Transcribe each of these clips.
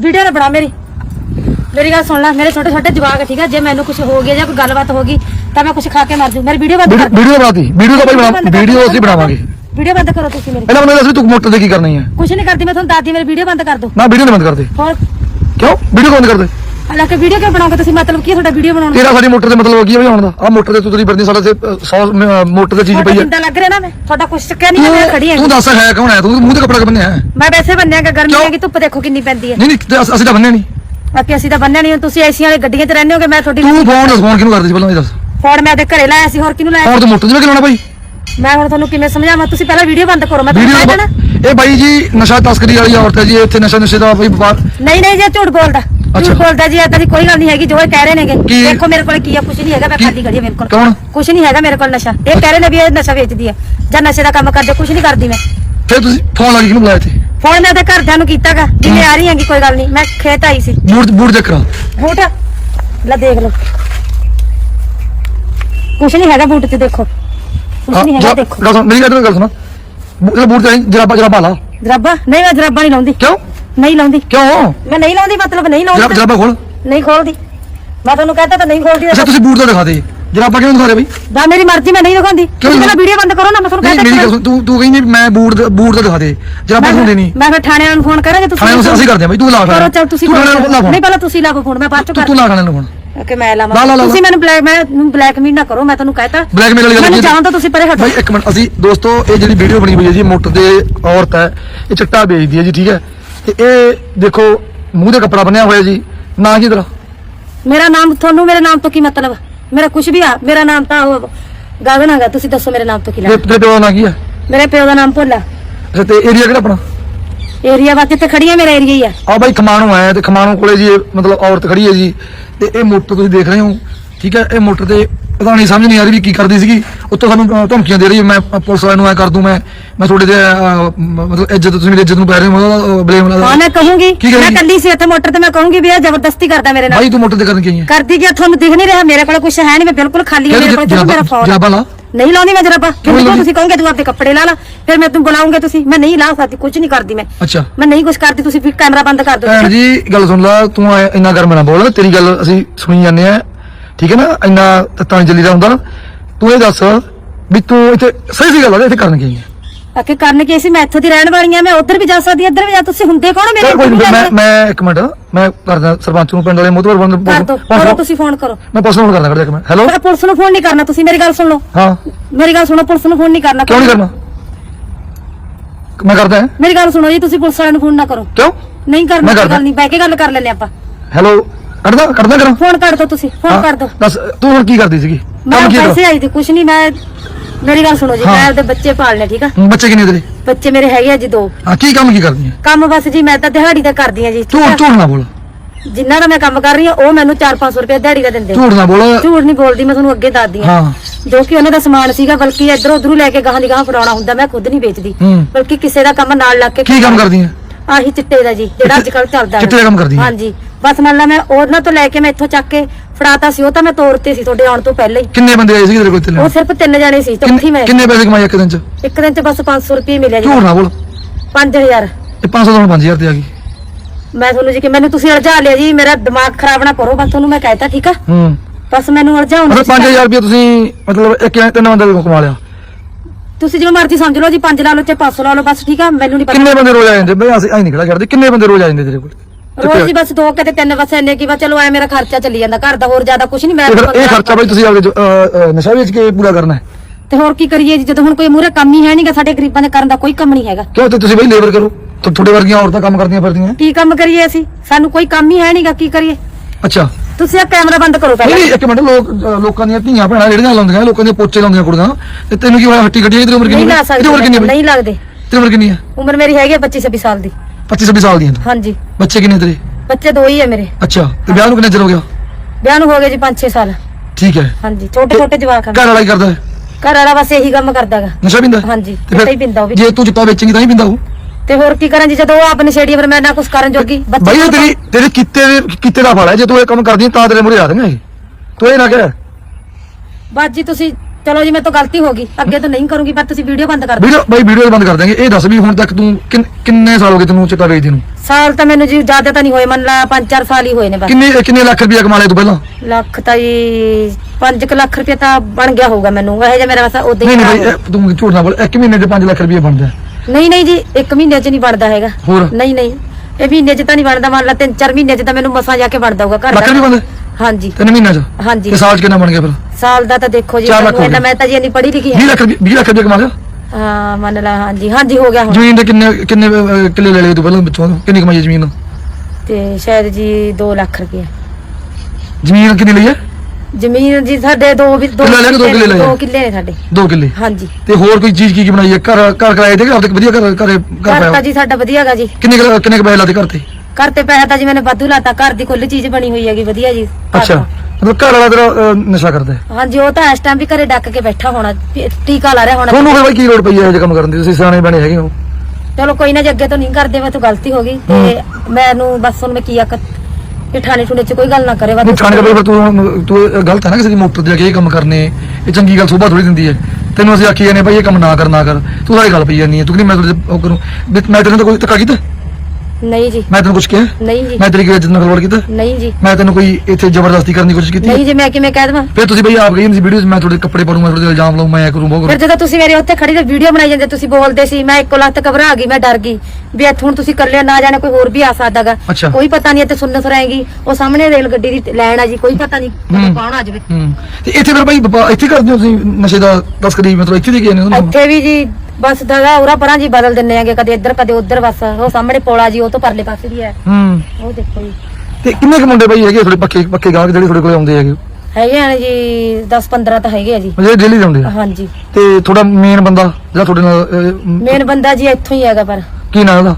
Video ਨਾ ਬਣਾ ਮੇਰੀ। ਮੇਰੀ ਗੱਲ ਸੁਣ ਲੈ ਮੇਰੇ ਛੋਟੇ ਛੋਟੇ ਜਵਾਕ ਆ, ਠੀਕ ਆ? ਜੇ ਮੈਨੂੰ ਕੁਝ ਹੋ ਗਿਆ ਜਾਂ ਕੋਈ ਗੱਲਬਾਤ ਹੋ ਗਈ ਤਾਂ ਮੈਂ ਕੁਝ ਖਾ ਕੇ ਮਰ ਜੂ ਮੇਰੀ ਵੀਡੀਓ ਬੰਦ ਕਰ। ਵੀਡੀਓ ਬਣਾਤੀ। ਵੀਡੀਓ ਤਾਂ ਭਾਈ ਬਣਾ ਵੀਡੀਓ ਅਸੀਂ ਬਣਾਵਾਂਗੇ। ਵੀਡੀਓ ਬੰਦ ਕਰੋ ਤੁਸੀਂ ਮੇਰੀ। ਪਹਿਲਾਂ ਮੈਨੂੰ ਦੱਸ ਵੀ ਤੂੰ ਮੋਟਰ ਤੇ ਕੀ ਕਰਨੀ ਹੈ ਕੁਝ ਨਹੀਂ ਕਰਦੀ ਮੈਂ ਤੁਹਾਨੂੰ ਦੱਸਦੀ ਮੇਰੀ ਵੀਡੀਓ ਬੰਦ ਕਰ ਦੋ। ਨਾ ਵੀਡੀਓ ਨਹੀਂ ਬੰਦ ਕਰਦੇ। ਹੋਰ। ਕਿਉਂ? ਵੀਡੀਓ ਬੰਦ ਕਰਦੇ ਹਾਲਾਂਕਿ ਵੀਡੀਓ ਕਿਉਂ ਬਣਾਓਗੇ ਤੁਸੀਂ? ਮਤਲਬ ਕੀ ਹੈ ਤੁਹਾਡਾ ਵੀਡੀਓ ਬਣਾਉਣ ਦਾ? ਤੇਰਾ ਸਾਡੀ ਮੋਟਰ ਤੇ ਮਤਲਬ ਕੀ ਹੈ ਹੁਣ? ਦਾ ਆ ਮੋਟਰ ਤੇ ਤੂੰ ਤੇਰੀ ਵਰਦੀ ਸਾਡਾ ਤੇ 100 ਮੋਟਰ ਤੇ ਚੀਜ਼ ਤੁਹਾਡਾ ਪਈ ਹੈ ਜਿੰਦਾ ਲੱਗ ਰਿਹਾ ਨਾ ਮੈਂ। ਤੁਹਾਡਾ ਕੁਝ ਚੱਕਿਆ ਨਹੀਂ ਮੈਂ ਖੜੀ ਤੂੰ ਹਾਂ ਦੱਸ ਹੈ ਕੌਣ ਹੈ? ਤੂੰ ਮੂੰਹ ਤੇ ਕੱਪੜਾ ਕਿ ਬੰਨਿਆ ਹੈ? ਮੈਂ ਵੈਸੇ ਬੰਨਿਆ ਕਿ ਗਰਮੀ? ਹੈਗੀ ਧੁੱਪ ਦੇਖੋ ਕਿੰਨੀ ਪੈਂਦੀ ਹੈ। ਨਹੀਂ ਨਹੀਂ ਤੇ ਅਸ- ਅਸੀਂ ਤਾਂ ਬੰਨਿਆ ਨਹੀਂ। ਬਾਕੀ ਅਸੀਂ ਤਾਂ ਬੰਨਿਆ ਨਹੀਂ ਤੁਸੀਂ ਐਸੀਆਂ ਵਾਲੀ ਗੱਡੀਆਂ 'ਚ ਰਹਿੰਦੇ ਹੋਗੇ ਮੈਂ ਤੁਹਾਡੀ ਤੂੰ ਫੋਨ ਦੱਸ ਫੋਨ ਕਿਹਨੂੰ ਕਰਦੀ ਸੀ ਪਹਿਲਾਂ ਇਹ ਦੱਸ? ਫੋਨ ਮੈਂ ਉਹਦੇ ਘਰੇ ਲਾਇਆ ਸੀ ਹੋਰ ਕਿਹਨੂੰ ਲਾਇਆ ਫੋਨ ਤੇ ਮੋਟਰ ਤੇ ਕਿਉਂ ਲਾਉਣਾ ਭਾਈ? ਮੈਂ ਹੁਣ ਤੁਹਾਨੂੰ ਕਿਵੇਂ ਸਮਝਾਵਾਂ? ਤੁਸੀਂ ਪਹਿਲਾਂ ਵੀਡੀਓ ਬੰਦ ਕਰੋ ਮੈਂ ਤੁਹਾਨੂੰ ਕਹਿ ਦੇਣਾ। ਵੀਡੀਓ ਇਹ ਬਾਈ ਜੀ ਨਸ਼ਾ ਤਸਕਰੀ ਵਾਲੀ ਔਰਤ ਹੈ ਜੀ ਇੱਥੇ ਨਸ਼ਾ ਨਸ਼ੇ ਦਾ ਭਾਈ ਵਪਾਰ ਨਹੀਂ ਨਹੀਂ ਜੀ ਝੂਠ ਬੋਲਦਾ। ਅੱਛਾ। ਝੂਠ ਬੋਲਦਾ ਜੀ ਏਦਾਂ ਦੀ ਕੋਈ ਗੱਲ ਨਹੀਂ ਹੈਗੀ ਜੋ ਇਹ ਕਹਿ ਰਹੇ ਨੇਗੇ। ਕੀ? ਦੇਖੋ ਮੇਰੇ ਕੋਲ ਕੀ ਆ ਕੁਝ ਨਹੀਂ ਹੈਗਾ ਮੈਂ ਕੀ? ਖਾਲੀ ਖੜੀ ਆ ਮੇਰੇ ਕੋਲ। ਕੌਣ? ਕੁਝ ਨਹੀਂ ਹੈਗਾ ਮੇਰੇ ਕੋਲ ਨਸ਼ਾ। ਇਹ ਕਹਿ ਰਹੇ ਨੇ ਵੀ ਇਹ ਨਸ਼ਾ ਵੇਚਦੀ ਹੈ ਜਾਂ ਨਸ਼ੇ ਦਾ ਕੰਮ ਕਰਦੇ ਕੁਝ ਨਹੀਂ ਕਰਦੀ ਮੈਂ। ਫਿਰ ਤੁਸੀਂ ਫੋਨ ਲਾ ਕੇ ਕਿਹਨੂੰ ਬੁਲਾਇਆ ਇੱਥੇ? ਫੋਨ ਮੈਂ ਉਹਦੇ ਘਰਦਿਆਂ ਨੂੰ ਕੀਤਾਗਾ ਵੀ ਮੈਂ ਆ ਰਹੀ ਹਾਂਗੀ ਕੋਈ ਗੱਲ ਨਹੀਂ ਮੈਂ ਖੇਤ ਆਈ ਸੀ। ਬੂਟ ਬੂਟ ਚੱਕਰਾ ਬੂਟ? ਲੈ ਦੇਖ ਲਓ। ਕੁਝ ਨਹੀਂ ਹੈਗਾ ਬੂਟ 'ਚ ਦੇਖੋ। ਕੁਝ ਨਹੀਂ ਹੈਗਾ ਦੇਖੋ। ਗੱਲ ਸੁਣ ਮੇਰੀ ਗੱਲ ਗੱਲ ਸੁਣ। ਬੂਟ ਬੂਟ ਤੇ ਜਰਾਬਾ ਜਰਾਬਾ ਲਾ। ਜਰਾਬਾ? ਨਹੀਂ ਮੈਂ ਜਰਾਬਾ ਨਹੀਂ ਲਾਉਂਦੀ। ਕਿਉਂ? ਨਹੀਂ ਲਾਉਂਦੀ। ਕਿਉਂ? ਮੈਂ ਨਹੀਂ ਲਾਉਂਦੀ ਮਤਲਬ ਨਹੀਂ ਲਾਉਂਦੀ ਜਰਾਬਾ ਖੋਲ ਨਹੀਂ ਖੋਲਦੀ ਮੈਂ ਤੁਹਾਨੂੰ ਕਹਤਾ ਤਾਂ ਨਹੀਂ ਖੋਲਦੀ ਅੱਛਾ ਤੁਸੀਂ ਬੂਟ ਤਾਂ ਦਿਖਾ ਦੇ। ਜਰਾਬਾ ਕਿਉਂ ਦਿਖਾ ਰਹੇ ਬਈ? ਦਾ ਮੇਰੀ ਮਰਜ਼ੀ ਮੈਂ ਨਹੀਂ ਦਿਖਾਉਂਦੀ। ਤੁਸੀਂ ਪਹਿਲਾਂ ਵੀਡੀਓ ਬੰਦ ਕਰੋ ਨਾ ਮੈਂ ਤੁਹਾਨੂੰ ਨਹੀਂ ਮੇਰੀ ਗੱਲ ਕਹਤਾ ਸੁਣ ਤੂੰ ਤੂੰ ਕਹਿੰਦੀ ਮੈਂ ਬੂਟ ਬੂਟ ਤਾਂ ਦਿਖਾ ਦੇ। ਜਰਾਬਾ ਹੁੰਦੇ ਨਹੀਂ। ਮੈਂ ਫਿਰ ਥਾਣੇ ਵਾਲਿਆਂ ਨੂੰ ਫੋਨ ਕਰਾਂ ਜੇ ਤੁਸੀਂ ਥਾਣੇ ਨੂੰ ਅਸੀਂ ਕਰਦੇ ਆ ਬਈ ਤੂੰ ਲਾ ਕਰੋ ਚੱਲ ਤੁਸੀਂ ਤੂੰ ਲਾ ਲਾ ਫੋਨ ਨਹੀਂ ਪਹਿਲਾਂ ਤੁਸੀਂ ਲਾਗੋ ਫੋਨ ਮੈਂ ਬਾਅਦ ਚ ਤੂੰ ਕਰ ਤੂੰ ਲਾ ਖਾਣੇ ਨੂੰ ਫੋਨ ਕਿ ਮੈਂ ਲਾ, ਲਾ, ਲਾਵਾਂ ਲਾ। ਤੁਸੀਂ ਮੈਨੂੰ ਬਲੈਕ ਮੈਂ ਬਲੈਕਮੇਲ ਨਾ ਕਰੋ ਮੈਂ ਤੁਹਾਨੂੰ ਕਹਤਾ। ਬਲੈਕਮੇਲ ਵਾਲੀ ਗੱਲ ਮੈਨੂੰ ਕੀ ਹੈ? ਜਾਣ ਤੋਂ ਤੁਸੀਂ ਪਰੇ ਹਟੋ। ਭਾਈ ਇੱਕ ਮਿੰਟ ਅਸੀਂ ਦੋਸਤੋ ਇਹ ਜਿਹੜੀ ਵੀਡੀਓ ਬਣੀ ਹੋਈ ਹੈ ਜੀ ਮੋਟਰ ਦੇ ਔਰਤ ਹੈ ਇਹ ਚਿੱਟਾ ਵੇਚਦੀ ਹੈ ਜੀ ਠੀਕ ਹੈ? ਤੇ ਇਹ ਦੇਖੋ ਮੂੰਹ ਤੇ ਕੱਪੜਾ ਬੰਨਿਆ ਹੋਇਆ ਜੀ ਨਾ ਕੀ ਤੇਰਾ ਮੇਰਾ ਨਾਮ ਤੁਹਾਨੂੰ ਮੇਰੇ ਨਾਮ ਤੋਂ ਕੀ ਮਤਲਬ? ਮੇਰਾ ਕੁਝ ਵੀ ਆ ਮੇਰਾ ਨਾਮ ਤਾਂ ਉਹ ਗਗਨ ਹੈਗਾ ਤੁਸੀਂ ਦੱਸੋ ਮੇਰੇ ਨਾਮ ਤੋਂ ਕੀ ਤੇ ਲੈਣਾ? ਤੇਰੇ ਪਿਓ ਦਾ ਨਾਂ ਕੀ ਹੈ ਮੇਰੇ ਪਿਓ ਦਾ ਨਾਮ ਭੋਲਾ। ਅੱਛਾ ਤੇ ਏਰੀਆ ਕਿਹੜਾ ਆਪਣਾ? ਏਰੀਆ ਵਾਸਤੇ ਤੇ ਖੜੀ ਆ ਮੇਰਾ ਏਰੀਆ ਹੀ ਆ। ਆ ਬਾਈ ਖਮਾਣੋ ਹੈ ਤੇ ਖਮਾਣੋ ਕੋਲੇ ਜੀ ਇਹ ਮਤਲਬ ਔਰਤ ਖੜੀ ਹੈ ਜੀ ਤੇ ਇਹ ਮੋਟਰ ਤੁਸੀਂ ਦੇਖ ਰਹੇ ਹੋ ਠੀਕ ਹੈ? ਇਹ ਮੋਟਰ ਤੇ ਪਤਾ ਨਹੀਂ ਸਮਝ ਨਹੀਂ ਆ ਰਹੀ ਵੀ ਕੀ ਕਰਦੀ ਸੀਗੀ। ਉੱਤੋਂ ਸਾਨੂੰ ਧਮਕੀਆਂ ਦੇ ਰਹੀ ਮੈਂ ਪੁਲਿਸ ਵਾਲਿਆਂ ਨੂੰ ਐ ਕਰ ਦੂੰ ਮੈਂ ਮੈਂ ਤੁਹਾਡੇ ਤੇ ਮਤਲਬ ਇੱਜ਼ਤ ਤੁਸੀਂ ਮੇਰੀ ਇੱਜ਼ਤ ਨੂੰ ਪੈ ਰਹੇ ਹੋ ਬਲੇਮ ਲਾ ਹਾਂ ਮੈਂ ਕਹੂੰਗੀ? ਮੈਂ ਕੱਲੀ ਸੀ ਇੱਥੇ ਮੋਟਰ ਤੇ ਮੈਂ ਕਹੂੰਗੀ ਵੀ ਇਹ ਜ਼ਬਰਦਸਤੀ ਕਰਦਾ ਮੇਰੇ ਨਾਲ। ਭਾਈ ਤੂੰ ਮੋਟਰ ਤੇ ਕਰਨ ਕੀ ਹੈ? ਕਰਦੀ ਕਿ ਤੁਹਾਨੂੰ ਦਿਖ ਨਹੀਂ ਰਿਹਾ ਮੇਰੇ ਕੋਲ ਕੁਝ ਹੈ ਨਹੀਂ ਮੈਂ ਬਿਲਕੁਲ ਖਾਲੀ ਹਾਂ ਮੇਰੇ ਕੋਲ ਸਿਰਫ ਮੇਰਾ ਫੋਨ ਜਰਾਬਾ ਲਾ। ਨਹੀਂ ਲਾਉਂਦੀ ਮੈਂ ਜਰਾਬਾ। ਕਿਉਂ ਕਿਉਂ ਲਾਉਂਦੀ? ਤੁਸੀਂ ਕਹੋਗੇ ਤੂੰ ਆਪਣੇ ਕੱਪੜੇ ਲਾ ਲਾ ਫਿਰ ਮੈਂ ਤੂੰ ਬੁਲਾਉਂਗੇ ਤੁਸੀਂ। ਮੈਂ ਨਹੀਂ ਲਾ ਸਕਦੀ ਕੁਝ ਨਹੀਂ ਕਰਦੀ ਮੈਂ। ਅੱਛਾ। ਮੈਂ ਨਹੀਂ ਕੁਝ ਕਰਦੀ ਤੁਸੀਂ ਫਿਰ ਕੈਮਰਾ ਬੰਦ ਕਰ ਦਿਓ। ਜੀ ਗੱਲ ਸੁਣ ਲੈ ਤੂੰ ਇੰਨਾ ਗਰਮ ਨਾ ਬੋਲ ਤੇਰੀ ਗੱਲ ਅਸੀਂ ਸੁਣੀ ਜਾਂਦੇ ਆ ਠੀਕ ਹੈ ਨਾ? ਇੰਨਾ ਤੱਤਾਂ ਨਹੀਂ ਚੱਲੀਦਾ ਹੁੰਦਾ ਤੂੰ ਇਹ ਦੱਸ ਵੀ ਤੂੰ ਇੱਥੇ ਸਹੀ ਸਹੀ ਗੱਲ ਆ ਇੱਥੇ ਕਰਨ ਕੀ ਹੈ। ਆਕੇ ਕਰਨ ਕੀ ਸੀ? ਮੈਂ ਇੱਥੋਂ ਦੀ ਰਹਿਣ ਵਾਲੀ ਆ ਮੈਂ ਉੱਧਰ ਵੀ ਜਾ ਸਕਦੀ ਇੱਧਰ ਵੀ ਜਾ। ਤੁਸੀਂ ਹੁੰਦੇ ਕੌਣ ਮੇਰੇ ਕੋਈ ਨਹੀਂ ਮੈਂ? ਮੈਂ ਇੱਕ ਮਿੰਟ ਮੈਂ ਕਰਦਾ ਸਰਪੰਚ ਨੂੰ ਪਿੰਡ ਵਾਲੇ ਮੋਤਵਰ ਬੰਦ ਕਰ ਦੋ ਤੁਸੀਂ ਫੋਨ ਕਰੋ। ਮੈਂ ਪਰਸਨਲ ਫੋਨ ਕਰਦਾ ਖੜਦਾ ਇੱਕ ਮਿੰਟ। ਹੈਲੋ ਪੁਲਿਸ ਨੂੰ ਫੋਨ ਨਹੀਂ ਕਰਨਾ ਤੁਸੀਂ ਮੇਰੀ ਗੱਲ ਸੁਣ ਲਓ। ਹਾਂ। ਮੇਰੀ ਗੱਲ ਸੁਣੋ ਪੁਲਿਸ ਨੂੰ ਫੋਨ ਨਹੀਂ ਕਰਨਾ। ਕਿਉਂ ਨਹੀਂ ਕਰਨਾ? ਮੈਂ ਕਰਦਾ। ਮੇਰੀ ਗੱਲ ਸੁਣੋ ਜੀ ਤੁਸੀਂ ਪੁਲਿਸ ਵਾਲਿਆਂ ਨੂੰ ਫੋਨ ਨਾ ਕਰੋ। ਕਿਉਂ? ਨਹੀਂ ਕਰਨਾ ਕਰਦਾ। ਗੱਲ ਨਹੀਂ ਬਹਿ ਕੇ ਗੱਲ ਕਰ ਲੈਂਦੇ ਆਪਾਂ। ਹੈਲੋ ਕੱਢਦਾ ਕੱਢਦਾ ਕਰਾਂ ਫੋਨ ਕਰ ਦਿਓ ਤੁਸੀਂ ਫੋਨ ਕਰ ਦਿਓ ਦੱਸ ਤੂੰ ਹੁਣ ਕੀ ਕਰਦੀ ਸੀਗੀ? ਮੈਂ ਕੰਮ ਕੀ ਪੈਸੇ ਆਈ ਸੀ ਕੁਛ ਨਹੀਂ ਮੈਂ ਮੇਰੀ ਗੱਲ ਸੁਣੋ ਜੀ ਹਾਂ। ਮੈਂ ਆਪਦੇ ਬੱਚੇ ਪਾਲਨੇ ਠੀਕ ਆ? ਬੱਚੇ ਕਿੰਨੇ ਤੇਰੇ? ਬੱਚੇ ਮੇਰੇ ਹੈਗੇ ਆ ਜੀ ਦੋ। ਹਾਂ ਕੀ ਕੰਮ ਕੀ ਕਰਦੀ ਹੈ ਕੰਮ ਬਸ ਜੀ ਮੈਂ ਤਾਂ ਦਿਹਾੜੀ ਦਾ ਕਰਦੀ ਆ ਜੀ ਠੀਕ ਝੂਠ ਆ? ਝੂਠ ਨਾ ਬੋਲ। ਜਿੰਨਾ ਦਾ ਮੈਂ ਕੰਮ ਕਰ ਰਹੀ ਆ ਉਹ ਮੈਨੂੰ 4-500 ਰੁਪਏ ਦਿਹਾੜੀ ਦਾ ਦਿੰਦੇ ਝੂਠ ਨਾ ਬੋਲ। ਝੂਠ ਨਹੀਂ ਬੋਲਦੀ ਮੈਂ ਤੁਹਾਨੂੰ ਅੱਗੇ ਦੱਸਦੀ ਆ। ਹਾਂ। ਜੋ ਕਿ ਉਹਨਾਂ ਦਾ ਸਮਾਨ ਸੀਗਾ ਬਲਕਿ ਇਧਰੋਂ ਉਧਰੋਂ ਲੈ ਕੇ ਗਾਹਾਂ ਦੀ ਗਾਹਾਂ ਫੜਾਉਣਾ ਹੁੰਦਾ ਮੈਂ ਖੁਦ ਨਹੀਂ ਵੇਚਦੀ। ਹੂੰ। ਬਲਕਿ ਕਿਸੇ ਦਾ ਕੰਮ ਨਾਲ ਲੱਗ ਕੇ ਕੀ ਕੰਮ ਕਰਦੀ ਹੈ ਆਹੀ ਚਿੱਟੇ ਦਾ ਜੀ ਜਿਹੜਾ ਅੱਜ ਕੱਲ ਚੱਲਦਾ ਚਿੱਟੇ ਦਾ ਕੰਮ ਕਰਦੀ ਹੈ ਹਾਂਜੀ। ਬਸ ਮੰਨ ਲਾ ਮੈਂ ਉਹਨਾਂ ਤੋਂ ਲੈ ਕੇ ਮੈਂ ਇੱਥੋਂ ਚੱਕ ਕੇ ਫੜਾਤਾ ਸੀ ਉਹ ਤਾਂ ਮੈਂ ਤੋੜਤੇ ਸੀ ਤੁਹਾਡੇ ਆਉਣ ਤੋਂ ਪਹਿਲਾਂ ਹੀ। ਕਿੰਨੇ ਬੰਦੇ ਆਏ ਸੀ ਤੇਰੇ ਕੋਲ ਇੱਥੇ ਲੈਣ? ਉਹ ਸਿਰਫ ਤਿੰਨ ਜਣੇ ਸੀ ਚੌਥੀ ਕਿੰਨੇ ਮੈਂ। ਕਿੰਨੇ ਪੈਸੇ ਕਮਾਏ ਇੱਕ ਦਿਨ ਚ? ਇੱਕ ਦਿਨ ਚ ਬਸ 500 ਰੁਪਏ ਮਿਲਿਆ ਜੀ। ਝੂਠ ਨਾ ਬੋਲ। 5000 ਇਹ 500 ਤੋਂ 5000 ਤੇ ਆ ਗਈ। ਮੈਂ ਤੁਹਾਨੂੰ ਜੀ ਕਿ ਮੈਨੂੰ ਤੁਸੀਂ ਅਲਝਾ ਲਿਆ ਜੀ ਮੇਰਾ ਦਿਮਾਗ ਖਰਾਬ ਨਾ ਕਰੋ ਬਸ ਤੁਹਾਨੂੰ ਮੈਂ ਕਹਿਤਾ ਠੀਕ ਆ? ਹੂੰ। ਬਸ ਮੈਨੂੰ ਅਲਝਾਉਣ ਮਤਲਬ 5000 ਰੁਪਏ ਤੁਸੀਂ ਮਤਲਬ ਇੱਕ ਤਿੰਨ ਬੰਦੇ ਤੋਂ ਕਮਾ ਲਿਆ। ਤੁਸੀਂ ਜਿਵੇਂ ਮਰਜ਼ੀ ਸਮਝ ਲਓ ਜੀ 5 ਲਾ ਲਓ ਚਾਹੇ 500 ਲਾ ਲਓ ਬਸ ਠੀਕ ਆ ਮੈਨੂੰ ਨਹੀਂ ਪਤਾ। ਕਿੰਨੇ ਬੰਦੇ ਰੋਜ਼ ਆ ਜਾਂਦੇ? ਬਈ ਅਸੀਂ ਐਂ ਨਹੀਂ ਖੜਾ ਕਰਦੇ ਕਿੰਨੇ ਬੰਦੇ ਰੋਜ਼ ਆ ਜਾਂਦੇ ਤੇਰੇ ਕੋਲ? ਰੋਜ਼ ਹੀ ਬਸ ਦੋ ਕਿਤੇ ਤਿੰਨ ਬਸ ਇੰਨੇ ਕੀ ਬਸ ਚਲੋ ਐ ਮੇਰਾ ਖਰਚਾ ਚੱਲੀ ਜਾਂਦਾ ਘਰ ਦਾ ਹੋਰ ਜ਼ਿਆਦਾ ਕੁਝ ਨਹੀਂ ਮੈਂ ਇਹ ਖਰਚਾ ਬਈ ਤੁਸੀਂ ਆਪਦੇ ਨਸ਼ਾ ਵੇਚ ਕੇ ਪੂਰਾ ਕਰਨਾ ਹੈ? ਤੇ ਹੋਰ ਕੀ ਕਰੀਏ ਜੀ ਜਦੋਂ ਹੁਣ ਕੋਈ ਮੂਰੇ ਕੰਮ ਹੀ ਹੈ ਨਹੀਂਗਾ ਸਾਡੇ ਗਰੀਬਾਂ ਦੇ ਕਰਨ ਦਾ ਕੋਈ ਕੰਮ ਨਹੀਂ ਹੈਗਾ। ਕਿਉਂ ਤੇ ਤੁਸੀਂ ਬਈ ਲੇਬਰ ਕਰੋ ਤੁ- ਤੁਹਾਡੇ ਵਰਗੀਆਂ ਔਰਤਾਂ ਕੰਮ ਕਰਦੀਆਂ ਫਿਰਦੀਆਂ ਕੀ ਕੰਮ ਕਰੀਏ ਅਸੀਂ? ਸਾਨੂੰ ਕੋਈ ਕੰਮ ਹੀ ਹੈ ਨਹੀਂਗਾ ਕੀ ਕਰੀਏ? ਅੱਛਾ। ਤੁਸੀਂ ਆ ਕੈਮਰਾ ਬੰਦ ਕਰੋ ਪਹਿਲਾਂ। ਨਹੀਂ, ਇੱਕ ਮਿੰਟ ਲੋਕ ਲੋਕਾਂ ਦੀਆਂ ਧੀਆਂ ਭੈਣਾਂ ਜਿਹੜੀਆਂ ਲਾਉਂਦੀਆਂ ਲੋਕਾਂ ਦੇ ਪੋਚੇ ਲਾਉਂਦੀਆਂ ਕੁੜੀਆਂ ਤੇ ਤੈਨੂੰ ਕੀ ਹੋਇਆ ਹੱਟੀ ਗੱਡੀ ਤੇਰੀ ਉਮਰ ਕਿੰਨੀ ਹੈ? ਨਹੀਂ ਲੱਗਦੇ। ਤੇਰੀ ਉਮਰ ਕਿੰਨੀ ਹੈ? ਉਮਰ ਮੇਰੀ ਹੈਗੀ 25 26 ਸਾਲ ਦੀ। 25 26 ਸਾਲ ਦੀ ਹੈ ਤੂੰ। ਹਾਂਜੀ। ਬੱਚੇ ਕਿੰਨੇ ਤੇਰੇ? ਬੱਚੇ ਦੋ ਹੀ ਹੈ ਮੇਰੇ। ਅੱਛਾ ਤੇ ਵਿਆਹ ਨੂੰ ਕਿੰਨੇ ਚਿਰ ਹੋ ਗਿਆ? ਵਿਆਹ ਨੂੰ ਹੋ ਗਏ ਜੀ 5-6 ਸਾਲ। ਠੀਕ ਹੈ। ਹਾਂਜੀ ਛੋਟੇ ਛੋਟੇ ਜਵਾਕ ਹਨ ਘਰ ਵਾਲਾ ਕੀ ਕਰਦਾ ਹੈ? ਘਰ ਵਾਲਾ ਬਸ ਇਹੀ ਕੰਮ ਕਰਦਾਗਾ ਨਸ਼ਾ ਪੀਂਦਾ ਹੈ? ਹਾਂਜੀ ਤੇ ਚਿੱਟਾ ਫਿਰ ਹੀ ਪੀਂਦਾ ਉਹ ਵੀ। ਜੇ ਤੂੰ ਚਿੱਟਾ ਵੇਚੇਂਗੀ ਤਾਂ ਹੀ ਪੀਂਦਾ ਉਹ? ਤੇ ਹੋਰ ਕੀ ਕਰਾਂ ਜੀ ਜਦੋਂ ਉਹ ਆਪ ਨਸ਼ੇੜੀ ਫਿਰ ਮੈਂ ਨਾ ਕੁਝ ਕਰਨ ਜੋਗੀ। ਬਈ ਇਹ ਤੇਰੀ ਤੇਰੇ ਕਿੱਤੇ ਦੇ ਕਿੱਤੇ ਦਾ ਫਲ ਹੈ ਜੇ ਤੂੰ ਇਹ ਕੰਮ ਕਰਦੀ ਹੈ ਤਾਂ ਤੇਰੇ ਮੂਹਰੇ ਆ ਦੇਣਗੇ ਇਹ। ਤੂੰ ਇਹ ਨਾ ਕਹਿ। ਬਸ ਜੀ ਤੁਸੀਂ ਚਲੋ ਜੀ ਮੇਰੇ ਤੋਂ ਗਲਤੀ ਹੋ ਗਈ। ਅੱਗੇ ਤੋਂ ਨਹੀਂ ਕਰੂੰਗੀ ਪਰ ਤੁਸੀਂ ਵੀਡੀਓ ਬੰਦ ਕਰ ਦਿਓ। ਵੀਡੀਓ ਬਾਈ ਵੀਡੀਓ ਬੰਦ ਕਰ ਦਾਂਗੇ ਇਹ ਦੱਸ ਵੀ ਹੁਣ ਤੱਕ ਤੂੰ ਕਿੰਨ- ਕਿੰਨੇ ਸਾਲ ਹੋ ਗਏ ਤੈਨੂੰ ਚਿੱਟਾ ਵੇਚਦੇ ਨੂੰ? ਸਾਲ ਤਾਂ ਮੈਨੂੰ ਜੀ ਜ਼ਿਆਦਾ ਤਾਂ ਨਹੀਂ ਹੋਏ ਮੰਨ ਲਾ 5-4 ਸਾਲ ਹੀ ਹੋਏ ਨੇ ਬਸ। ਕਿੰਨੇ ਕਿੰਨੇ ਲੱਖ ਰੁਪਇਆ ਕਮਾ ਲਿਆ ਤੂੰ ਪਹਿਲਾਂ? ਲੱਖ ਤਾਂ ਜੀ 5 ਲੱਖ ਰੁਪਏ ਤਾਂ ਬਣ ਗਿਆ ਹੋਊਗਾ ਮੈਨੂੰ। ਇਹ ਜੇ ਮੇਰਾ ਵਸਾ ਉਦੋਂ ਨਹੀਂ ਨਹੀਂ ਇਹ ਤੂੰ ਝੂਠ ਨਾ ਬੋਲ। ਇੱਕ ਮਹੀਨੇ 'ਚ 5 ਲੱਖ ਰੁਪਇਆ ਬਣਦਾ ਹੈ। ਨਹੀਂ ਨਹੀਂ ਜੀ ਇੱਕ ਮਹੀਨੇ 'ਚ ਨਹੀਂ ਬਣਦਾ ਹੈਗਾ। ਹੋਰ? ਨਹੀਂ ਨਹੀਂ। ਇਹ ਮਹੀਨੇ 'ਚ ਤਾਂ ਨਹੀਂ ਬਣਦਾ ਮੰਨ ਲਾ 3-4 ਮਹੀਨੇ 'ਚ ਤਾਂ ਮੈਨੂੰ ਮਸਾਂ ਜਾ ਕੇ ਬਣਦਾ ਹੋਊਗਾ ਘਰ ਲੱਖ ਦਾ ਬਣਦਾ ਹਾਂਜੀ। ਤਿੰਨ ਮਹੀਨਿਆਂ 'ਚ? ਹਾਂਜੀ। ਤੇ ਸਾਲ 'ਚ ਕਿੰਨਾ ਬਣ ਗਿਆ ਫਿਰ? ਸਾਲ ਦਾ ਤਾਂ ਦੇਖੋ ਜੀ ਚਾਰ ਲੱਖ ਮੈਨੂੰ ਹੋ ਇੰਨਾ ਗਏ। ਮੈਂ ਤਾਂ ਜੀ ਇੰਨੀ ਪੜ੍ਹੀ ਲਿਖੀ 20 ਹੈ ਲੱਖ ਰੁਪਇਆ 20 ਲੱਖ ਰੁਪਇਆ ਕਮਾ ਲਿਆ? ਹਾਂ ਮੰਨ ਲਾ ਹਾਂਜੀ ਹਾਂਜੀ ਹੋ ਗਿਆ ਹੁਣ। ਜ਼ਮੀਨ ਦੇ ਕਿੰਨੇ ਕਿੰਨੇ ਅਹ, ਕਿੱਲੇ ਲੈ ਲਏ ਤੂੰ ਪਹਿਲਾਂ ਵਿੱਚੋਂ? ਕਿੰਨੀ ਕਮਾਈ ਹੈ ਜ਼ਮੀਨ ਤੇ ਸ਼ਾਇਦ ਜੀ 2 ਲੱਖ ਰੁਪਏ ਜ਼ਮੀਨ ਕਿੰਨੀ ਲਈ ਹੈ? ਜ਼ਮੀਨ ਜੀ ਸਾਡੇ ਦੋ ਵੀ ਦੋ ਕਿੱਲੇ ਲੈ ਕੇ ਦੋ ਕਿੱਲੇ ਲੈ ਦੋ ਜਾ। ਕਿੱਲੇ ਨੇ ਸਾਡੇ। 2 ਕਿੱਲੇ? ਹਾਂਜੀ। ਤੇ ਹੋਰ ਕੋਈ ਚੀਜ਼ ਕੀ ਕੀ ਬਣਾਈ ਹੈ? ਘਰ ਘਰ ਕਿਰਾਏ ਤੇ ਕਿ ਆਪਦੇ ਵਧੀਆ ਘਰ ਘਰੇ ਘਰ ਘਰ ਪਾਇਆ ਤਾਂ ਜੀ ਸਾਡਾ ਵਧੀਆ ਗਾ ਜੀ। ਕਿੰਨੇ ਕੁ- ਕਿੰਨੇ ਕੁ ਪੈਸੇ ਘਰ ਤੇ? ਘਰ ਤੇ ਪੈਸਾ ਤਾਂ ਜੀ ਵਾਧੂ ਲਾਤਾ ਘਰ ਦੀ ਕੁੱਲ ਚੀਜ਼ ਬਣੀ ਹੋਈ ਹੈਗੀ ਵਧੀਆ ਜੀ ਘਰ ਅੱਛਾ ਦਾ। ਮਤਲਬ ਘਰ ਵਾਲਾ ਤੇਰਾ ਅਹ, ਨਸ਼ਾ ਕਰਦਾ ਹੈ? ਹਾਂਜੀ ਉਹ ਤਾਂ ਇਸ ਟਾਈਮ ਵੀ ਘਰੇ ਡੱਕ ਕੇ ਬੈਠਾ ਹੋਣਾ ਟੀਕਾ ਲਾ ਰਿਹਾ ਹੋਣਾ। ਤੁਹਾਨੂੰ ਫਿਰ ਬਾਈ ਕੀ ਲੋੜ ਪਈ ਹੈ ਇਹ ਕੰਮ ਕਰਨ ਦੀ? ਤੁਸੀਂ ਸਿਆਣੇ ਬਣੇ ਹੈਗੇ ਹੋ। ਚਲੋ ਕੋਈ ਨਾ ਜੀ ਅੱਗੇ ਤੋਂ ਨਹੀਂ ਕਰਦੇ ਮੈਂ ਤੋਂ ਗਲਤੀ ਹੋ ਗਈ। ਤੇ ਮੈਨੂੰ ਬਸ ਹੁਣ ਮੈਂ ਕੀ ਆਖ ਇਹ ਠਾਣੇ ਠੁਣੇ ਚ ਕੋਈ ਗੱਲ ਨਾ ਕਰੇ ਨਹੀਂ ਥਾਣੇ ਦਾ ਫਿਰ ਤੂੰ ਹੁਣ- ਤੂੰ ਇਹ ਗਲਤ ਹੈ ਨਾ ਕਿਸੇ ਦੀ ਮੋਟਰ ਤੇ ਜਾ ਕੇ ਇਹ ਕੰਮ ਕਰਨੇ। ਇਹ ਚੰਗੀ ਗੱਲ ਸੋਭਾ ਥੋੜੀ ਦਿੰਦੀ ਹੈ। ਤੈਨੂੰ ਅਸੀਂ ਆਖੀ ਜਾਂਦੇ ਭਾਈ ਇਹ ਕੰਮ ਨਾ ਕਰ ਨਾ ਕਰ। ਤੂੰ ਸਾਰੀ ਗੱਲ ਪਈ ਜਾਂਦੀ ਹੈ। ਤੂੰ ਕਹਿੰਦੀ ਮੈਂ ਤੁਹਾਡੇ ਤੇ ਉਹ ਕਰੂੰ। ਵੀ ਮੈਂ ਤੈਨੂੰ ਤਾਂ ਕੋਈ ਧੱਕਾ ਕੀਤਾ? ਨਹੀਂ ਜੀ। ਮੈਂ ਤੈਨੂੰ ਕੁਝ ਕਿਹਾ? ਨਹੀਂ ਜੀ। ਮੈਂ ਤੇਰੀ ਕੋਈ ਇੱਜ਼ਤ ਨਾਲ ਖਲਵਾੜ ਕੀਤਾ? ਨਹੀਂ ਜੀ। ਮੈਂ ਤੈਨੂੰ ਕੋਈ ਇੱਥੇ ਜ਼ਬਰਦਸਤੀ ਕਰਨ ਦੀ ਕੋਸ਼ਿਸ਼ ਕੀਤੀ? ਨਹੀਂ ਜੀ ਮੈਂ ਕਿਵੇਂ ਕਹਿ ਦਵਾਂ? ਫਿਰ ਤੁਸੀਂ ਬਈ ਆਪ ਗਈ ਸੀ ਵੀਡੀਓ ਮੈਂ ਤੁਹਾਡੇ ਕੱਪੜੇ ਪਾੜੂ ਮੈਂ ਤੁਹਾਡੇ ਇਲਜ਼ਾਮ ਲਾਉਂ ਮੈਂ ਕਰੂੰ ਉਹ ਫਿਰ ਜਦੋਂ ਤੁਸੀਂ ਮੇਰੇ ਉੱਥੇ ਖੜੀ ਤੇ ਵੀਡੀਓ ਬਣਾਈ ਜਾਂਦੇ ਤੁਸੀਂ ਬੋਲਦੇ ਸੀ ਮੈਂ ਇੱਕੋ ਲੱਖ ਘਬਰਾ ਗਈ ਮੈਂ ਡਰ ਗਈ ਵੀ ਇੱਥੇ ਹੁਣ ਤੁਸੀਂ ਇਕੱਲੇ ਨਾ ਜਾਣੇ ਕੋਈ ਹੋਰ ਵੀ ਆ ਸਕਦਾਗਾ। ਅੱਛਾ। ਕੋਈ ਪਤਾ ਨਹੀਂ ਇੱਥੇ ਸੁਣਨ ਸਰਾਏਗੀ ਉਹ ਸਾਹਮਣੇ ਰੇਲ ਗੱਡੀ ਦੀ ਲੈਣ ਆ ਜੀ ਕੋਈ ਪਤਾ ਨਹੀਂ ਕਦੋਂ। ਕੌਣ ਆ ਜਾਵੇ। ਹੂੰ। ਤੇ ਇੱਥੇ ਫਿਰ ਵਪਾ- ਇੱਥੇ ਕਰਦੇ ਹੋ ਤੁਸੀਂ ਨਸ਼ੇ ਦਾ ਤਸਕਰੀ ਮਤਲਬ ਇੱਥੇ ਦੇ ਗਏ ਨੇ ਤੁਹਾਨੂੰ ਇੱਥੇ ਵੀ ਜੀ ਬਸ ਦਗਾ ਉਰਾ ਪਰਾਂ ਜੀ ਬਦਲ ਦਿੰਨੇ ਆਗੇ ਕਦੇ ਇੱਧਰ ਕਦੇ ਉੱਧਰ ਬਸ। ਉਹ ਸਾਹਮਣੇ ਪੋਲਾ ਜੀ ਉਹ ਤੋਂ ਪਰਲੇ ਪਾਸੇ ਵੀ ਹੈ। ਹੂੰ। ਉਹ ਦੇਖੋ ਜੀ। ਤੇ ਕਿੰਨੇ ਕੁ ਮੁੰਡੇ ਭਾਈ ਹੈਗੇ ਤੁਹਾਡੇ ਪੱਕੇ ਪੱਕੇ ਗਾਹਕ ਜਿਹੜੇ ਤੁਹਾਡੇ ਕੋਲ ਆਉਂਦੇ ਹੈਗੇ? ਹੈਗੇ ਆ ਜੀ 10 15 ਤਾਂ ਹੈਗੇ ਆ ਜੀ। ਜਿਹੜੇ ਡੇਲੀ ਆਉਂਦੇ ਆ? ਹਾਂਜੀ। ਤੇ ਤੁਹਾਡਾ ਮੇਨ ਬੰਦਾ ਜਿਹੜਾ ਤੁਹਾਡੇ ਨਾਲ ਮੇਨ ਬੰਦਾ ਜੀ ਇੱਥੋਂ ਹੀ ਹੈਗਾ ਪਰ। ਕੀ ਨਾਮ ਉਹਦਾ?